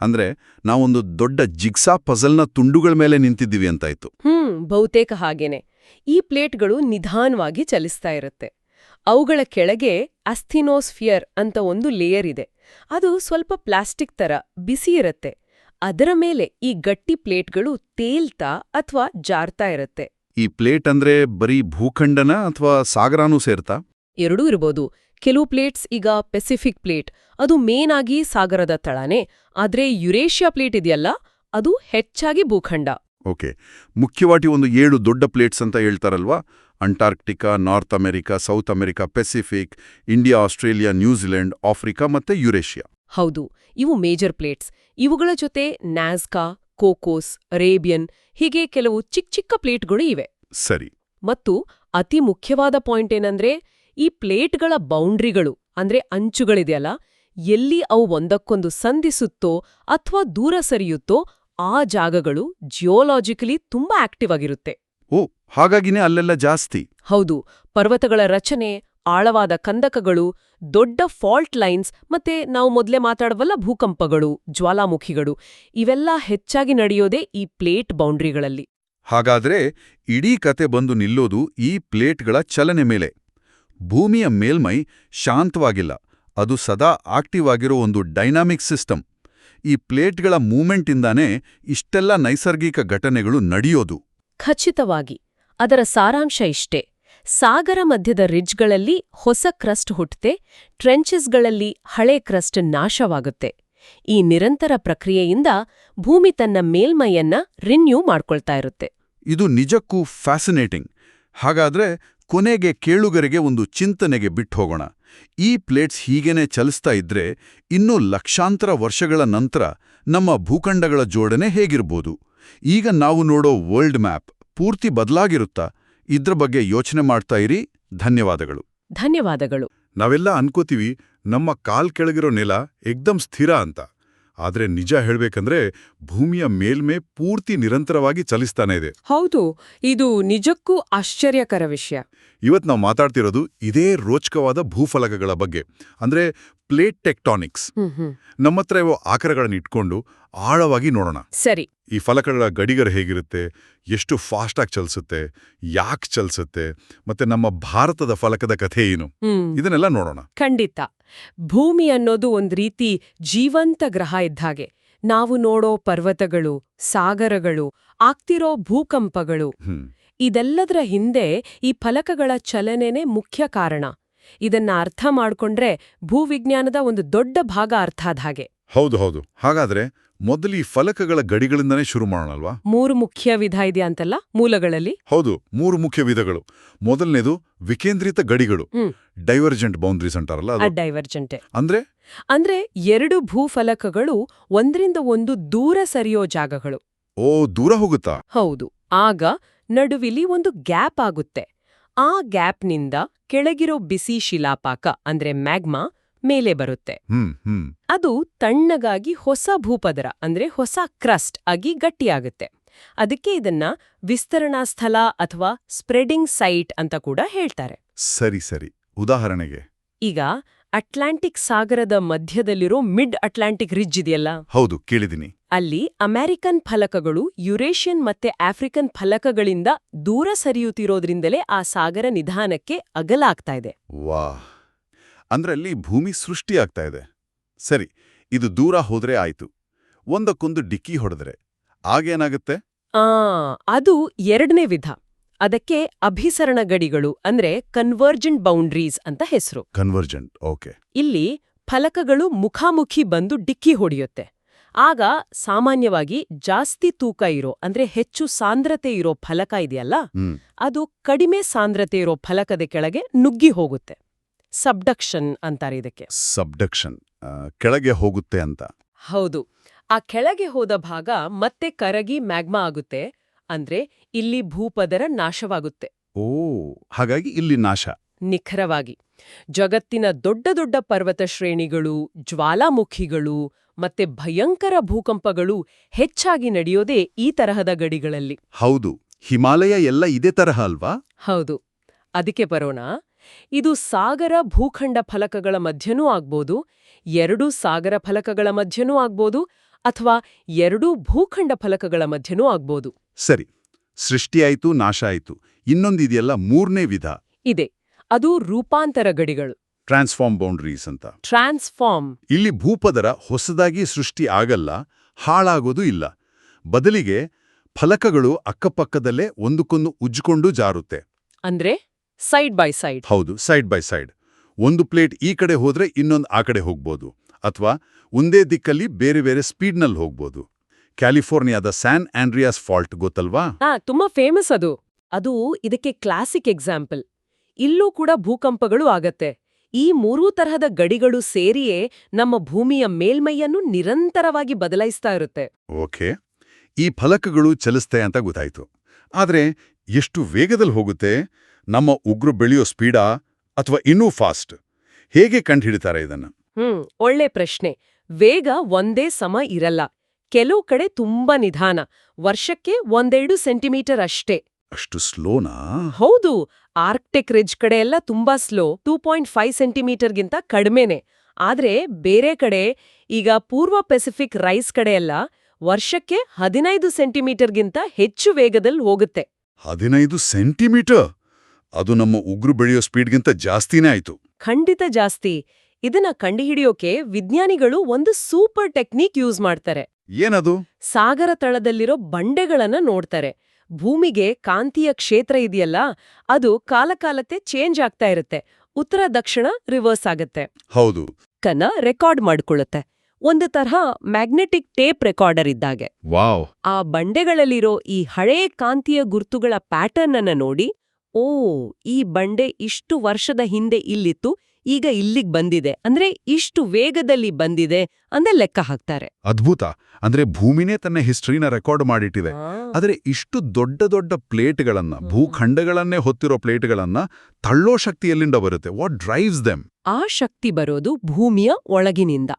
ಅಂದ್ರೆ ನಾವೊಂದು ದೊಡ್ಡ ಜಿಗ್ಸಾ ಪಜಲ್ನ ತುಂಡುಗಳ ಮೇಲೆ ನಿಂತಿದ್ದೀವಿ ಅಂತಾಯ್ತು. ಹ್ಮ್ ಬಹುತೇಕ ಹಾಗೇನೆ. ಈ ಪ್ಲೇಟ್ಗಳು ನಿಧಾನವಾಗಿ ಚಲಿಸ್ತಾ ಇರುತ್ತೆ. ಅವುಗಳ ಕೆಳಗೆ ಅಸ್ಥಿನೋಸ್ಫಿಯರ್ ಅಂತ ಒಂದು ಲೇಯರ್ ಇದೆ. ಅದು ಸ್ವಲ್ಪ ಪ್ಲಾಸ್ಟಿಕ್ ತರ ಬಿಸಿ ಇರುತ್ತೆ. ಅದರ ಮೇಲೆ ಈ ಗಟ್ಟಿ ಪ್ಲೇಟ್ಗಳು ತೇಲ್ತಾ ಅಥವಾ ಜಾರ್ತಾ ಇರುತ್ತೆ. ಈ ಪ್ಲೇಟ್ ಅಂದ್ರೆ ಬರೀ ಭೂಖಂಡನ ಅಥವಾ ಸಾಗರಾನೂ ಸೇರ್ತಾ? ಎರಡೂ ಇರ್ಬೋದು. ಕೆಲವು ಪ್ಲೇಟ್ಸ್ ಈಗ ಪೆಸಿಫಿಕ್ ಪ್ಲೇಟ್. ಅದು ಮೇನ್ ಆಗಿ ಸಾಗರದ ತಳನೇ. ಆದ್ರೆ ಯುರೇಷಿಯಾ ಪ್ಲೇಟ್ ಇದೆಯಲ್ಲ ಅದು ಹೆಚ್ಚಾಗಿ ಭೂಖಂಡ. ಓಕೆ. ಮುಖ್ಯವಾಗಿ ಒಂದು ಏಳು ದೊಡ್ಡ ಪ್ಲೇಟ್ಸ್ ಅಂತ ಹೇಳ್ತಾರಲ್ವಾ? Antarctica North America South America Pacific India Australia New Zealand Africa ಮತ್ತು ಯುರೇಷಿಯಾ ಹೌದು ಇವು ಮೇಜರ್ ಪ್ಲೇಟ್ಸ್ ಇವುಗಳ ಜೊತೆ ನ್ಯಾಸ್ಕಾ ಕೋಕೋಸ್ ಅರೇಬಿಯನ್ ಹೀಗೆ ಕೆಲವು ಚಿಕ್ಕ ಚಿಕ್ಕ ಪ್ಲೇಟ್ಗಳು ಇವೆ. ಸರಿ. ಮತ್ತು ಅತಿ ಮುಖ್ಯವಾದ ಪಾಯಿಂಟ್ ಏನಂದ್ರೆ ಈ ಪ್ಲೇಟ್ಗಳ ಬೌಂಡ್ರಿಗಳು ಅಂದ್ರೆ ಅಂಚುಗಳಿದೆಯಲ್ಲ ಎಲ್ಲಿ ಅವು ಒಂದಕ್ಕೊಂದು ಸಂಧಿಸುತ್ತೋ ಅಥವಾ ದೂರ ಸರಿಯುತ್ತೋ ಆ ಜಾಗಗಳು ಜಿಯೋಲಾಜಿಕಲಿ ತುಂಬಾ ಆಕ್ಟಿವ್ ಆಗಿರುತ್ತೆ. ಓ ಹಾಗಾಗಿನೇ ಅಲ್ಲೆಲ್ಲ ಜಾಸ್ತಿ. ಹೌದು ಪರ್ವತಗಳ ರಚನೆ ಆಳವಾದ ಕಂದಕಗಳು ದೊಡ್ಡ ಫಾಲ್ಟ್ ಲೈನ್ಸ್ ಮತ್ತೆ ನಾವು ಮೊದಲೇ ಮಾತಾಡವಲ್ಲ ಭೂಕಂಪಗಳು ಜ್ವಾಲಾಮುಖಿಗಳು ಇವೆಲ್ಲ ಹೆಚ್ಚಾಗಿ ನಡೆಯೋದೇ ಈ ಪ್ಲೇಟ್ ಬೌಂಡ್ರಿಗಳಲ್ಲಿ. ಹಾಗಾದ್ರೆ ಇಡೀ ಕತೆ ಬಂದು ನಿಲ್ಲೋದು ಈ ಪ್ಲೇಟ್ಗಳ ಚಲನೆ ಮೇಲೆ. ಭೂಮಿಯ ಮೇಲ್ಮೈ ಶಾಂತವಾಗಿಲ್ಲ ಅದು ಸದಾ ಆಕ್ಟಿವ್ ಆಗಿರೋ ಒಂದು ಡೈನಾಮಿಕ್ ಸಿಸ್ಟಮ್ ಈ ಪ್ಲೇಟ್ಗಳ ಮೂಮೆಂಟಿಂದಾನೇ ಇಷ್ಟೆಲ್ಲ ನೈಸರ್ಗಿಕ ಘಟನೆಗಳು ನಡೆಯೋದು. ಖಚಿತವಾಗಿ ಅದರ ಸಾರಾಂಶ ಇಷ್ಟೇ. ಸಾಗರ ಮಧ್ಯದ ರಿಜ್ಗಳಲ್ಲಿ ಹೊಸ ಕ್ರಸ್ಟ್ ಹುಟ್ಟುತ್ತೆ ಟ್ರೆಂಚಸ್ಗಳಲ್ಲಿ ಹಳೆ ಕ್ರಸ್ಟ್ ನಾಶವಾಗುತ್ತೆ. ಈ ನಿರಂತರ ಪ್ರಕ್ರಿಯೆಯಿಂದ ಭೂಮಿ ತನ್ನ ಮೇಲ್ಮೈಯನ್ನ ರಿನ್ಯೂ ಮಾಡ್ಕೊಳ್ತಾ ಇರುತ್ತೆ. ಇದು ನಿಜಕ್ಕೂ ಫ್ಯಾಸಿನೇಟಿಂಗ್ ಹಾಗಾದ್ರೆ ಕೊನೆಗೆ ಕೇಳುಗರಿಗೆ ಒಂದು ಚಿಂತನೆಗೆ ಬಿಟ್ಟು ಹೋಗೋಣ. ಈ ಪ್ಲೇಟ್ಸ್ ಹೀಗೇನೆ ಚಲಿಸ್ತಾ ಇದ್ರೆ ಇನ್ನೂ ಲಕ್ಷಾಂತರ ವರ್ಷಗಳ ನಂತರ ನಮ್ಮ ಭೂಖಂಡಗಳ ಜೋಡಣೆ ಹೇಗಿರ್ಬೋದು? ಈಗ ನಾವು ನೋಡೋ ವರ್ಲ್ಡ್ ಮ್ಯಾಪ್ ಪೂರ್ತಿ ಬದಲಾಗಿರುತ್ತಾ? ಇದ್ರ ಬಗ್ಗೆ ಯೋಚನೆ ಮಾಡ್ತಾ ಇರಿ. ಧನ್ಯವಾದಗಳು. ಧನ್ಯವಾದಗಳು. ನಾವೆಲ್ಲ ಅನ್ಕೋತೀವಿ ನಮ್ಮ ಕಾಲ್ ಕೆಳಗಿರೋ ನೆಲ ಎಕ್ದಂ ಸ್ಥಿರ ಅಂತ. ಆದ್ರೆ ನಿಜ ಹೇಳ್ಬೇಕಂದ್ರೆ ಭೂಮಿಯ ಮೇಲ್ಮೆ ಪೂರ್ತಿ ನಿರಂತರವಾಗಿ ಚಲಿಸ್ತಾನೆ ಇದೆ. ಹೌದು ಇದು ನಿಜಕ್ಕೂ ಆಶ್ಚರ್ಯಕರ ವಿಷಯ. ಇವತ್ ನಾವು ಮಾತಾಡ್ತಿರೋದು ಇದೇ ರೋಚಕವಾದ ಭೂಫಲಕಗಳ ಬಗ್ಗೆ. ಅಂದ್ರೆ ಪ್ಲೇಟ್ ಟೆಕ್ಟಾನಿಕ್ಸ್. ನಮ್ಮ ಹತ್ರ ನಮ್ಮತ್ರ ಇವು ಆಕಾರಗಳನ್ನ ಇಟ್ಕೊಂಡು ಆಳವಾಗಿ ನೋಡೋಣ. ಸರಿ. ಈ ಫಲಕಗಳ ಗಡಿಗರ ಹೇಗಿರುತ್ತೆ ಎಷ್ಟು ಫಾಸ್ಟಾಗಿ ಚಲಿಸುತ್ತೆ ಯಾಕೆ ಚಲಿಸುತ್ತೆ ಮತ್ತೆ ನಮ್ಮ ಭಾರತದ ಫಲಕದ ಕಥೆ ಏನು? ಇದನ್ನೆಲ್ಲ ನೋಡೋಣ. ಖಂಡಿತ. ಭೂಮಿ ಅನ್ನೋದು ಒಂದು ರೀತಿ ಜೀವಂತ ಗ್ರಹ ಇದ್ದಾಗೆ ನಾವು ನೋಡೋ ಪರ್ವತಗಳು ಸಾಗರಗಳು ಆಗ್ತಿರೋ ಭೂಕಂಪಗಳು. ಇದೆಲ್ಲದರ ಹಿಂದೆ ಈ ಫಲಕಗಳ ಚಲನೆನೇ ಮುಖ್ಯ ಕಾರಣ. ಇದನ್ನ ಅರ್ಥ ಮಾಡ್ಕೊಂಡ್ರೆ ಭೂವಿಜ್ಞಾನದ ಒಂದು ದೊಡ್ಡ ಭಾಗ ಅರ್ಥ ಆದ ಹಾಗೆ. ಹೌದು ಹೌದು. ಹಾಗಾದ್ರೆ ಮೊದಲು ಈ ಫಲಕಗಳ ಗಡಿಗಳಿಂದನೇ ಶುರು ಮಾಡೋಣಲ್ವಾ ಮೂರು ಮುಖ್ಯ ವಿಧ ಇದೆ ಅಂತಲ್ಲ? ಮೂಲಗಳಲ್ಲಿ? ಹೌದು ಮೂರು ಮುಖ್ಯ ವಿಧಗಳು. ಮೊದಲನೇದು ವಿಕೇಂದ್ರಿತ ಗಡಿಗಳು. ಡೈವರ್ಜೆಂಟ್ ಬೌಂಡ್ರೀಸ್ ಅಂತಾರಲ್ಲ ಡೈವರ್ಜೆಂಟ್ ಡೈವರ್ಜೆಂಟೆ. ಅಂದ್ರೆ? ಅಂದ್ರೆ ಎರಡು ಭೂಫಲಕಗಳು ಒಂದರಿಂದ ಒಂದು ದೂರ ಸರಿಯೋ ಜಾಗಗಳು. ಓ ದೂರ ಹೋಗುತ್ತಾ? ಹೌದು. ಆಗ ನಡುವಿಲಿ ಒಂದು ಗ್ಯಾಪ್ ಆಗುತ್ತೆ. ಆ ಗ್ಯಾಪ್ನಿಂದ ಕೆಳಗಿರೋ ಬಿಸಿ ಶಿಲಾಪಾಕ ಅಂದ್ರೆ ಮ್ಯಾಗ್ಮಾ ಮೇಲೆ ಬರುತ್ತೆ. ಅದು ತಣ್ಣಗಾಗಿ ಹೊಸ ಭೂಪದರ ಅಂದ್ರೆ ಹೊಸ ಕ್ರಸ್ಟ್ ಆಗಿ ಗಟ್ಟಿಯಾಗುತ್ತೆ. ಅದಕ್ಕೆ ಇದನ್ನ ವಿಸ್ತರಣಾ ಸ್ಥಳ ಅಥವಾ ಸ್ಪ್ರೆಡಿಂಗ್ ಸೈಟ್ ಅಂತ ಕೂಡ ಹೇಳ್ತಾರೆ. ಸರಿ ಸರಿ. ಉದಾಹರಣೆಗೆ. ಈಗ ಅಟ್ಲಾಂಟಿಕ್ ಸಾಗರದ ಮಧ್ಯದಲ್ಲಿರೋ ಮಿಡ್ ಅಟ್ಲಾಂಟಿಕ್ ರಿಜ್ ಇದೆಯಲ್ಲ? ಹೌದು ಕೇಳಿದಿನಿ ಅಲ್ಲಿ ಅಮೆರಿಕನ್ ಫಲಕಗಳು ಯುರೇಷಿಯನ್ ಮತ್ತೆ ಆಫ್ರಿಕನ್ ಫಲಕಗಳಿಂದ ದೂರ ಸರಿಯುತ್ತಿರೋದ್ರಿಂದಲೇ ಆ ಸಾಗರ ನಿಧಾನಕ್ಕೆ ಅಗಲಾಗ್ತಾ ಇದೆ. ವಾ ಅಂದ್ರೆ ಅಲ್ಲಿ ಭೂಮಿ ಸೃಷ್ಟಿಯಾಗ್ತಾ ಇದೆ. ಸರಿ ಇದು ದೂರ ಹೋದ್ರೆ ಆಯ್ತು. ಒಂದಕ್ಕೊಂದು ಡಿಕ್ಕಿ ಹೊಡೆದ್ರೆ ಆಗೇನಾಗುತ್ತೆ ಆ ಅದು ಎರಡನೇ ವಿಧ. ಅದಕ್ಕೆ ಅಭಿಸರಣ ಗಡಿಗಳು ಅಂದ್ರೆ ಕನ್ವರ್ಜೆಂಟ್ ಬೌಂಡ್ರೀಸ್ ಅಂತ ಹೆಸರು. ಕನ್ವರ್ಜೆಂಟ್ ಓಕೆ ಇಲ್ಲಿ ಫಲಕಗಳು ಮುಖಾಮುಖಿ ಬಂದು ಡಿಕ್ಕಿ ಹೊಡೆಯುತ್ತೆ. ಆಗ ಸಾಮಾನ್ಯವಾಗಿ ಜಾಸ್ತಿ ತೂಕ ಇರೋ ಅಂದ್ರೆ ಹೆಚ್ಚು ಸಾಂದ್ರತೆ ಇರೋ ಫಲಕ ಇದೆಯಲ್ಲ ಅದು ಕಡಿಮೆ ಸಾಂದ್ರತೆ ಇರೋ ಫಲಕದ ಕೆಳಗೆ ನುಗ್ಗಿ ಹೋಗುತ್ತೆ. ಸಬ್ಡಕ್ಷನ್ ಅಂತಾರೆ ಇದಕ್ಕೆ. ಸಬ್ಡಕ್ಷನ್ ಕೆಳಗೆ ಹೋಗುತ್ತೆ ಅಂತ. ಹೌದು. ಆ ಕೆಳಗೆ ಹೋದ ಭಾಗ ಮತ್ತೆ ಕರಗಿ ಮ್ಯಾಗ್ಮಾ ಆಗುತ್ತೆ. ಅಂದ್ರೆ ಇಲ್ಲಿ ಭೂಪದರ ನಾಶವಾಗುತ್ತೆ. ಓ ಹಾಗಾಗಿ ಇಲ್ಲಿ ನಾಶ. ನಿಖರವಾಗಿ. ಜಗತ್ತಿನ ದೊಡ್ಡ ದೊಡ್ಡ ಪರ್ವತ ಶ್ರೇಣಿಗಳು ಜ್ವಾಲಾಮುಖಿಗಳು ಮತ್ತೆ ಭಯಂಕರ ಭೂಕಂಪಗಳು ಹೆಚ್ಚಾಗಿ ನಡೆಯೋದೇ ಈ ತರಹದ ಗಡಿಗಳಲ್ಲಿ. ಹೌದು ಹಿಮಾಲಯ ಎಲ್ಲ ಇದೇ ತರಹ ಅಲ್ವಾ? ಹೌದು. ಅದಕ್ಕೆ ಬರೋಣ. ಇದು ಸಾಗರ ಭೂಖಂಡ ಫಲಕಗಳ ಮಧ್ಯನೂ ಆಗ್ಬೋದು ಎರಡೂ ಸಾಗರ ಫಲಕಗಳ ಮಧ್ಯನೂ ಆಗ್ಬೋದು ಅಥವಾ ಎರಡೂ ಭೂಖಂಡ ಫಲಕಗಳ ಮಧ್ಯನೂ ಆಗ್ಬೋದು. ಸರಿ ಸೃಷ್ಟಿಯಾಯಿತು ನಾಶ ಆಯ್ತು ಇನ್ನೊಂದಿದೆಯಲ್ಲ ಮೂರನೇ ವಿಧ. ಇದೆ. ಅದು ರೂಪಾಂತರ ಗಡಿಗಳು. ಟ್ರಾನ್ಸ್ಫಾರ್ಮ್ ಬೌಂಡ್ರೀಸ್ ಅಂತ. ಟ್ರಾನ್ಸ್ಫಾರ್ಮ್. ಇಲ್ಲಿ ಭೂಪದರ ಹೊಸದಾಗಿ ಸೃಷ್ಟಿ ಆಗಲ್ಲ ಹಾಳಾಗೋದು ಇಲ್ಲ. ಬದಲಿಗೆ ಫಲಕಗಳು ಅಕ್ಕಪಕ್ಕದಲ್ಲೇ ಒಂದಕ್ಕೊಂದು ಉಜ್ಜಿಕೊಂಡು ಜಾರುತ್ತೆ. ಅಂದ್ರೆ ಸೈಡ್ ಬೈ ಸೈಡ್. ಹೌದು ಸೈಡ್ ಬೈ ಸೈಡ್. ಒಂದು ಪ್ಲೇಟ್ ಈ ಕಡೆ ಹೋದ್ರೆ ಇನ್ನೊಂದು ಆ ಕಡೆ ಹೋಗ್ಬೋದು. ಅಥವಾ ಒಂದೇ ದಿಕ್ಕಲ್ಲಿ ಬೇರೆ ಬೇರೆ ಸ್ಪೀಡ್ನಲ್ಲಿ ಹೋಗ್ಬೋದು. ಕ್ಯಾಲಿಫೋರ್ನಿಯಾದ ಸ್ಯಾನ್ ಆಂಡ್ರಿಯಾಸ್ ಫಾಲ್ಟ್ ಗೊತ್ತಲ್ವಾ? ಹಾ ತುಂಬಾ ಫೇಮಸ್ ಅದು. ಅದು ಇದಕ್ಕೆ ಕ್ಲಾಸಿಕ್ ಎಕ್ಸಾಂಪಲ್ ಇಲ್ಲೂ ಕೂಡ ಭೂಕಂಪಗಳು ಆಗತ್ತೆ. ಈ ಮೂರೂ ತರಹದ ಗಡಿಗಳು ಸೇರಿಯೇ ನಮ್ಮ ಭೂಮಿಯ ಮೇಲ್ಮೈಯನ್ನು ನಿರಂತರವಾಗಿ ಬದಲಾಯಿಸ್ತಾ ಇರುತ್ತೆ. ಓಕೆ. ಈ ಫಲಕಗಳು ಚಲಿಸ್ತೆ ಅಂತ ಗೊತ್ತಾಯ್ತು. ಆದ್ರೆ ಎಷ್ಟು ವೇಗದಲ್ಲಿ ಹೋಗುತ್ತೆ? ನಮ್ಮ ಉಗ್ರು ಬೆಳೆಯೋ ಸ್ಪೀಡಾ ಅಥವಾ ಇನ್ನೂ ಫಾಸ್ಟ್ ಹೇಗೆ ಕಂಡುಹಿಡಿತಾರೆ ಇದನ್ನ? ಹ್ಮ್ ಒಳ್ಳೆ ಪ್ರಶ್ನೆ. ವೇಗ ಒಂದೇ ಸಮ ಇರಲ್ಲ. ಕೆಲವು ಕಡೆ ತುಂಬಾ ನಿಧಾನ ವರ್ಷಕ್ಕೆ ಒಂದೆರಡು ಸೆಂಟಿಮೀಟರ್ ಅಷ್ಟೇ. ಅಷ್ಟು ಸ್ಲೋನಾ? ಹೌದು ಆರ್ಕ್ಟಿಕ್ ರಿಜ್ ಕಡೆ ಎಲ್ಲ ತುಂಬಾ ಸ್ಲೋ ಟೂ ಪಾಯಿಂಟ್ ಫೈವ್ ಸೆಂಟಿಮೀಟರ್ಗಿಂತ ಕಡಿಮೆನೆ. ಆದ್ರೆ ಬೇರೆ ಕಡೆ ಈಗ ಪೂರ್ವ ಪೆಸಿಫಿಕ್ ರೈಸ್ ಕಡೆ ಎಲ್ಲ ವರ್ಷಕ್ಕೆ ಹದಿನೈದು ಸೆಂಟಿಮೀಟರ್ಗಿಂತ ಹೆಚ್ಚು ವೇಗದಲ್ಲಿ ಹೋಗುತ್ತೆ. ಹದಿನೈದು ಸೆಂಟಿಮೀಟರ್? ಅದು ನಮ್ಮ ಉಗ್ರು ಬೆಳೆಯೋ ಸ್ಪೀಡ್ಗಿಂತ ಜಾಸ್ತಿನೇ ಆಯ್ತು. ಖಂಡಿತ ಜಾಸ್ತಿ. ಇದನ್ನ ಕಂಡುಹಿಡಿಯೋಕೆ ವಿಜ್ಞಾನಿಗಳು ಒಂದು ಸೂಪರ್ ಟೆಕ್ನಿಕ್ ಯೂಸ್ ಮಾಡ್ತಾರೆ. ಏನದು? ಸಾಗರ ತಳದಲ್ಲಿರೋ ಬಂಡೆಗಳನ್ನ ನೋಡ್ತಾರೆ. ಭೂಮಿಗೆ ಕಾಂತೀಯ ಕ್ಷೇತ್ರ ಇದೆಯಲ್ಲ ಅದು ಕಾಲಕಾಲಕ್ಕೆ ಚೇಂಜ್ ಆಗ್ತಾ ಇರುತ್ತೆ. ಉತ್ತರ ದಕ್ಷಿಣ ರಿವರ್ಸ್ ಆಗತ್ತೆ. ಹೌದು. ಕನ್ನ ರೆಕಾರ್ಡ್ ಮಾಡ್ಕೊಳ್ಳುತ್ತೆ. ಒಂದು ತರಹ ಮ್ಯಾಗ್ನೆಟಿಕ್ ಟೇಪ್ ರೆಕಾರ್ಡರ್ ಇದ್ದಾಗೆ. ವಾವ್. ಆ ಬಂಡೆಗಳಲ್ಲಿರೋ ಈ ಹಳೇ ಕಾಂತೀಯ ಗುರ್ತುಗಳ ಪ್ಯಾಟರ್ನ್ ಅನ್ನ ನೋಡಿ ಓ ಈ ಬಂಡೆ ಇಷ್ಟು ವರ್ಷದ ಹಿಂದೆ ಇಲ್ಲಿತ್ತು ಈಗ ಇಲ್ಲಿಗ್ ಬಂದಿದೆ. ಅಂದ್ರೆ ಇಷ್ಟು ವೇಗದಲ್ಲಿ ಬಂದಿದೆ ಅಂದೆ ಲೆಕ್ಕ ಹಾಕ್ತಾರೆ. ಅದ್ಭುತ. ಅಂದ್ರೆ ಭೂಮಿನೇ ತನ್ನ ಹಿಸ್ಟ್ರಿನ ರೆಕಾರ್ಡ್ ಮಾಡಿಟ್ಟಿದೆ. ಆದರೆ ಇಷ್ಟು ದೊಡ್ಡ ದೊಡ್ಡ ಪ್ಲೇಟ್ಗಳನ್ನ. ಭೂಖಂಡಗಳನ್ನೇ ಹೊತ್ತಿರೋ ಪ್ಲೇಟ್ಗಳನ್ನ ತಳ್ಳೋ ಶಕ್ತಿ ಎಲ್ಲಿಂದ ಬರುತ್ತೆ. ವಾಟ್ ಡ್ರೈವ್ಸ್ ದೆಮ್ ಆ ಶಕ್ತಿ ಬರೋದು ಭೂಮಿಯ ಒಳಗಿನಿಂದ.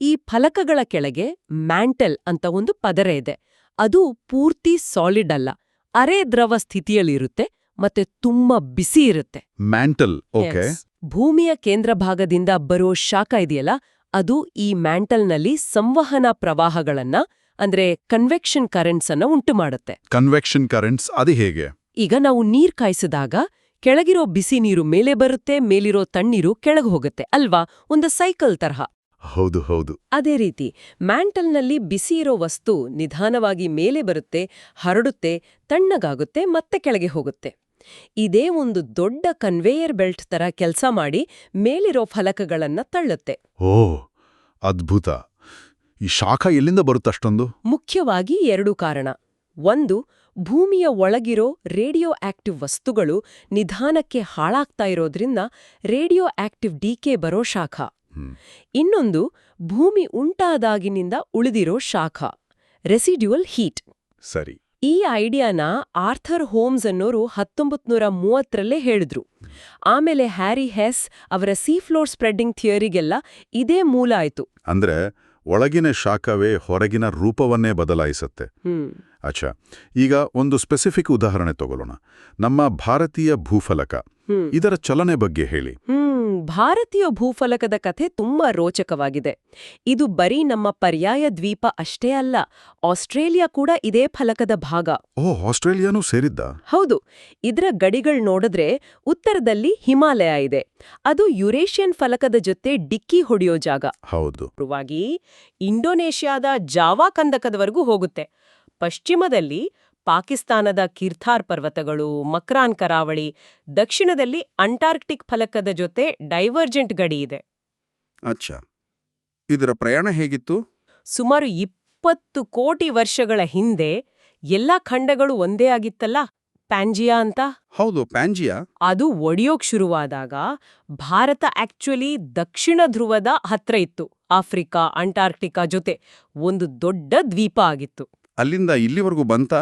ಈ ಫಲಕಗಳ ಕೆಳಗೆ ಮ್ಯಾಂಟಲ್ ಅಂತ ಒಂದು ಪದರ ಇದೆ. ಅದು ಪೂರ್ತಿ ಸಾಲಿಡ್ ಅಲ್ಲ. ಅರೆ ದ್ರವ ಸ್ಥಿತಿಯಲ್ಲಿರುತ್ತೆ ಮತ್ತೆ ತುಂಬಾ ಬಿಸಿ ಇರುತ್ತೆ. Mantle okay. ಭೂಮಿಯ ಕೇಂದ್ರ ಭಾಗದಿಂದ ಬರೋ ಶಾಖ ಇದೆಯಲ್ಲ ಅದು ಈ ಮ್ಯಾಂಟಲ್ನಲ್ಲಿ ಸಂವಹನ ಪ್ರವಾಹಗಳನ್ನ ಅಂದ್ರೆ ಕನ್ವೆಕ್ಷನ್ ಕರೆಂಟ್ಸ್ ಅನ್ನ ಉಂಟು ಮಾಡುತ್ತೆ ಕನ್ವೆಕ್ಷನ್ ಕರೆಂಟ್ಸ್ ಅದು ಹೇಗೆ? ಈಗ ನಾವು ನೀರ್ ಕಾಯಿಸಿದಾಗ ಕೆಳಗಿರೋ ಬಿಸಿ ನೀರು ಮೇಲೆ ಬರುತ್ತೆ ಮೇಲಿರೋ ತಣ್ಣೀರು ಕೆಳಗೆ ಹೋಗುತ್ತೆ ಅಲ್ವಾ? ಒಂದು ಸೈಕಲ್ ತರಹ. ಹೌದು ಹೌದು. ಅದೇ ರೀತಿ ಮ್ಯಾಂಟಲ್ನಲ್ಲಿ ಬಿಸಿ ಇರೋ ವಸ್ತು ನಿಧಾನವಾಗಿ ಮೇಲೆ ಬರುತ್ತೆ ಹರಡುತ್ತೆ ತಣ್ಣಗಾಗುತ್ತೆ ಮತ್ತೆ ಕೆಳಗೆ ಹೋಗುತ್ತೆ. ಇದೇ ಒಂದು ದೊಡ್ಡ ಕನ್ವೇಯರ್ ಬೆಲ್ಟ್ ತರ ಕೆಲಸ ಮಾಡಿ ಮೇಲಿರೋ ಫಲಕಗಳನ್ನ ತಳ್ಳುತ್ತೆ. ಓ ಅದ್ಭುತ. ಈ ಶಾಖ ಎಲ್ಲಿಂದ ಬರುತ್ತಷ್ಟೊಂದು ಮುಖ್ಯವಾಗಿ ಎರಡು ಕಾರಣ. ಒಂದು ಭೂಮಿಯ ಒಳಗಿರೋ ರೇಡಿಯೋ ಆಕ್ಟಿವ್ ವಸ್ತುಗಳು ನಿಧಾನಕ್ಕೆ ಹಾಳಾಗ್ತಾ ಇರೋದ್ರಿಂದ ರೇಡಿಯೋ ಆಕ್ಟಿವ್ ಡಿಕೆ ಬರೋ ಶಾಖ. ಇನ್ನೊಂದು ಭೂಮಿ ಉಂಟಾದಾಗಿನಿಂದ ಉಳಿದಿರೋ ಶಾಖ. Residual heat. ಸರಿ. ಈ ಐಡಿಯಾನ ಆರ್ಥರ್ ಹೋಮ್ಸ್ ಅನ್ನೋರು ಹತ್ತೊಂಬತ್ತು ನೂರ ಮೂವತ್ತರಲ್ಲೇ ಹೇಳಿದ್ರು. ಆಮೇಲೆ ಹ್ಯಾರಿ ಹೆಸ್ ಅವರ ಸೀಫ್ಲೋರ್ ಸ್ಪ್ರೆಡ್ಡಿಂಗ್ ಥಿಯರಿಗೆಲ್ಲ ಇದೇ ಮೂಲ ಆಯಿತು. ಅಂದ್ರೆ ಒಳಗಿನ ಶಾಖವೇ ಹೊರಗಿನ ರೂಪವನ್ನೇ ಬದಲಾಯಿಸುತ್ತೆ. ಅಚ್ಛಾ ಈಗ ಒಂದು ಸ್ಪೆಸಿಫಿಕ್ ಉದಾಹರಣೆ ತಗೊಳ್ಳೋಣ. ನಮ್ಮ ಭಾರತೀಯ ಭೂಫಲಕ ಇದರ ಚಲನೆ ಬಗ್ಗೆ ಹೇಳಿ. ಭಾರತೀಯ ಭೂಫಲಕದ ಕಥೆ ತುಂಬಾ ರೋಚಕವಾಗಿದೆ. ಇದು ಬರೀ ನಮ್ಮ ಪರ್ಯಾಯ ದ್ವೀಪ ಅಷ್ಟೇ ಅಲ್ಲ ಆಸ್ಟ್ರೇಲಿಯಾ ಕೂಡ ಇದೇ ಫಲಕದ ಭಾಗ. ಓ ಆಸ್ಟ್ರೇಲಿಯಾನೂ ಸೇರಿದ್ದ? ಹೌದು ಇದರ ಗಡಿಗಳ್ ನೋಡಿದ್ರೆ ಉತ್ತರದಲ್ಲಿ ಹಿಮಾಲಯ ಇದೆ. ಅದು ಯುರೇಷಿಯನ್ ಫಲಕದ ಜೊತೆ ಡಿಕ್ಕಿ ಹೊಡೆಯೋ ಜಾಗ. ಹೌದು. ಇಂಡೋನೇಷ್ಯಾದ ಜಾವಾ ಕಂದಕದವರೆಗೂ ಹೋಗುತ್ತೆ. ಪಶ್ಚಿಮದಲ್ಲಿ ಪಾಕಿಸ್ತಾನದ ಕಿರ್ಥಾರ್ ಪರ್ವತಗಳು ಮಕ್ರಾನ್ ಕರಾವಳಿ ದಕ್ಷಿಣದಲ್ಲಿ ಅಂಟಾರ್ಕ್ಟಿಕ್ ಫಲಕದ ಜೊತೆ ಡೈವರ್ಜೆಂಟ್ ಗಡಿ ಇದೆ. ಅಚ್ಚಾ. ಇದರ ಪ್ರಯಾಣ ಹೇಗಿತ್ತು? ಸುಮಾರು ಇಪ್ಪತ್ತು ಕೋಟಿ ವರ್ಷಗಳ ಹಿಂದೆ ಎಲ್ಲಾ ಖಂಡಗಳು ಒಂದೇ ಆಗಿತ್ತಲ್ಲ ಪ್ಯಾಂಜಿಯಾ ಅಂತ? ಹೌದು ಪ್ಯಾಂಜಿಯಾ. ಅದು ಒಡೆಯೋಕ್ ಶುರುವಾದಾಗ ಭಾರತ ಆಕ್ಚುಲಿ ದಕ್ಷಿಣ ಧ್ರುವದ ಹತ್ರ ಇತ್ತು ಆಫ್ರಿಕಾ ಅಂಟಾರ್ಕ್ಟಿಕಾ ಜೊತೆ ಒಂದು ದೊಡ್ಡ ದ್ವೀಪ ಆಗಿತ್ತು. ಅಲ್ಲಿಂದ ಇಲ್ಲಿವರೆಗೂ ಬಂತ?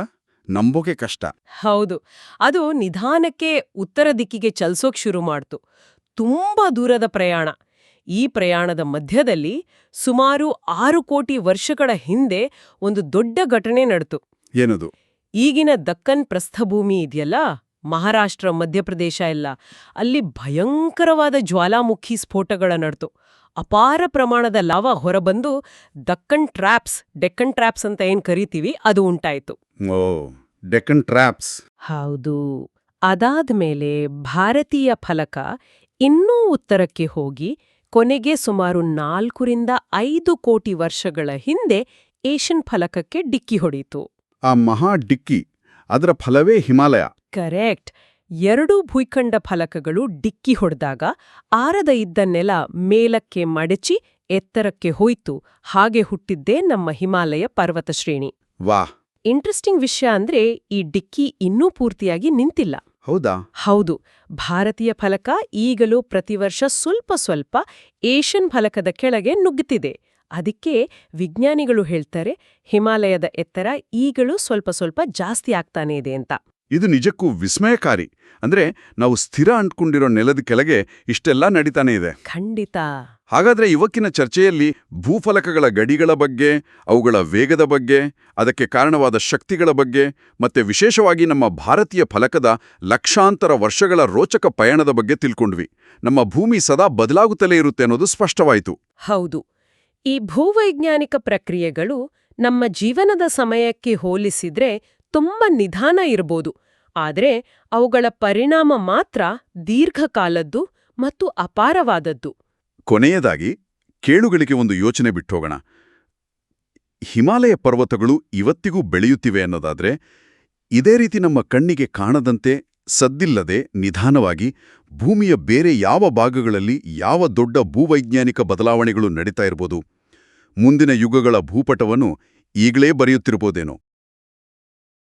ನಂಬೋಕೆ ಕಷ್ಟ. ಹೌದು. ಅದು ನಿಧಾನಕ್ಕೆ ಉತ್ತರ ದಿಕ್ಕಿಗೆ ಚಲಿಸೋಕ್ ಶುರು ಮಾಡ್ತು. ತುಂಬಾ ದೂರದ ಪ್ರಯಾಣ. ಈ ಪ್ರಯಾಣದ ಮಧ್ಯದಲ್ಲಿ ಸುಮಾರು ಆರು ಕೋಟಿ ವರ್ಷಗಳ ಹಿಂದೆ ಒಂದು ದೊಡ್ಡ ಘಟನೆ ನಡೆತು. ಏನದು? ಈಗಿನ ದಕ್ಕನ್ ಪ್ರಸ್ಥಭೂಮಿ ಇದೆಯಲ್ಲ? ಮಹಾರಾಷ್ಟ್ರ ಮಧ್ಯಪ್ರದೇಶ ಎಲ್ಲ. ಅಲ್ಲಿ ಭಯಂಕರವಾದ ಜ್ವಾಲಾಮುಖಿ ಸ್ಫೋಟಗಳ ನಡ್ತು. ಅಪಾರ ಪ್ರಮಾಣದ ಲಾವ ಹೊರಬಂದು ದಕ್ಕನ್ ಟ್ರಾಪ್ಸ್ ಡೆಕ್ಕನ್ ಟ್ರ್ಯಾಪ್ಸ್ ಅಂತ ಏನ್ ಕರಿತೀವಿ ಅದು ಉಂಟಾಯ್ತು. ಓ ಡೆಕ್ಕನ್ ಟ್ರ್ಯಾಪ್ಸ್ ಹೌದು. ಅದಾದ್ಮೇಲೆ ಭಾರತೀಯ ಫಲಕ ಇನ್ನೂ ಉತ್ತರಕ್ಕೆ ಹೋಗಿ ಕೊನೆಗೆ ಸುಮಾರು ನಾಲ್ಕರಿಂದ ಐದು ಕೋಟಿ ವರ್ಷಗಳ ಹಿಂದೆ ಏಷ್ಯನ್ ಫಲಕಕ್ಕೆ ಡಿಕ್ಕಿ ಹೊಡೀತು. ಆ ಮಹಾ ಡಿಕ್ಕಿ ಅದರ ಫಲವೇ ಹಿಮಾಲಯ. ಕರೆಕ್ಟ್. ಎರಡೂ ಭೂಖಂಡ ಫಲಕಗಳು ಡಿಕ್ಕಿ ಹೊಡೆದಾಗ ಆರದ ಇದ್ದ ನೆಲ ಮೇಲಕ್ಕೆ ಮಡಚಿ ಎತ್ತರಕ್ಕೆ ಹೋಯ್ತು. ಹಾಗೆ ಹುಟ್ಟಿದ್ದೇ ನಮ್ಮ ಹಿಮಾಲಯ ಪರ್ವತ ಶ್ರೇಣಿ ವಾಹ್ ಇಂಟ್ರೆಸ್ಟಿಂಗ್ ವಿಷಯ ಅಂದ್ರೆ ಈ ಡಿಕ್ಕಿ ಇನ್ನೂ ಪೂರ್ತಿಯಾಗಿ ನಿಂತಿಲ್ಲ. ಹೌದಾ? ಹೌದು. ಭಾರತೀಯ ಫಲಕ ಈಗಲೂ ಪ್ರತಿವರ್ಷ ಸ್ವಲ್ಪ ಸ್ವಲ್ಪ ಏಷ್ಯನ್ ಫಲಕದ ಕೆಳಗೆ ನುಗ್ಗುತ್ತಿದೆ. ಅದಕ್ಕೆ ವಿಜ್ಞಾನಿಗಳು ಹೇಳ್ತಾರೆ ಹಿಮಾಲಯದ ಎತ್ತರ ಈಗಲೂ ಸ್ವಲ್ಪ ಸ್ವಲ್ಪ ಜಾಸ್ತಿ ಆಗ್ತಾನೆ ಇದೆ ಅಂತ. ಇದು ನಿಜಕ್ಕೂ ವಿಸ್ಮಯಕಾರಿ. ಅಂದ್ರೆ ನಾವು ಸ್ಥಿರ ಅಂಟ್ಕೊಂಡಿರೋ ನೆಲದ ಕೆಳಗೆ ಇಷ್ಟೆಲ್ಲ ನಡೀತಾನೆ ಇದೆ. ಖಂಡಿತ. ಹಾಗಾದ್ರೆ ಇವತ್ತಿನ ಚರ್ಚೆಯಲ್ಲಿ ಭೂಫಲಕಗಳ ಗಡಿಗಳ ಬಗ್ಗೆ ಅವುಗಳ ವೇಗದ ಬಗ್ಗೆ ಅದಕ್ಕೆ ಕಾರಣವಾದ ಶಕ್ತಿಗಳ ಬಗ್ಗೆ ಮತ್ತೆ ವಿಶೇಷವಾಗಿ ನಮ್ಮ ಭಾರತೀಯ ಫಲಕದ ಲಕ್ಷಾಂತರ ವರ್ಷಗಳ ರೋಚಕ ಪಯಣದ ಬಗ್ಗೆ ತಿಳ್ಕೊಂಡ್ವಿ. ನಮ್ಮ ಭೂಮಿ ಸದಾ ಬದಲಾಗುತ್ತಲೇ ಇರುತ್ತೆ ಅನ್ನೋದು ಸ್ಪಷ್ಟವಾಯಿತು. ಹೌದು. ಈ ಭೂವೈಜ್ಞಾನಿಕ ಪ್ರಕ್ರಿಯೆಗಳು ನಮ್ಮ ಜೀವನದ ಸಮಯಕ್ಕೆ ಹೋಲಿಸಿದ್ರೆ ತುಂಬ ನಿಧಾನ ಇರಬಹುದು ಆದರೆ ಅವುಗಳ ಪರಿಣಾಮ ಮಾತ್ರ ದೀರ್ಘಕಾಲದ್ದು ಮತ್ತು ಅಪಾರವಾದದ್ದು. ಕೊನೆಯದಾಗಿ ಕೇಳುಗಳಿಗೆ ಒಂದು ಯೋಚನೆ ಬಿಟ್ಟೋಗೋಣ. ಹಿಮಾಲಯ ಪರ್ವತಗಳು ಇವತ್ತಿಗೂ ಬೆಳೆಯುತ್ತಿವೆ ಅನ್ನೋದಾದ್ರೆ ಇದೇ ರೀತಿ ನಮ್ಮ ಕಣ್ಣಿಗೆ ಕಾಣದಂತೆ ಸದ್ದಿಲ್ಲದೆ ನಿಧಾನವಾಗಿ ಭೂಮಿಯ ಬೇರೆ ಯಾವ ಭಾಗಗಳಲ್ಲಿ ಯಾವ ದೊಡ್ಡ ಭೂವೈಜ್ಞಾನಿಕ ಬದಲಾವಣೆಗಳು ನಡೀತಾ ಇರ್ಬೋದು. ಮುಂದಿನ ಯುಗಗಳ ಭೂಪಟವನ್ನು ಈಗಲೇ ಬರೆಯುತ್ತಿರ್ಬೋದೇನೋ.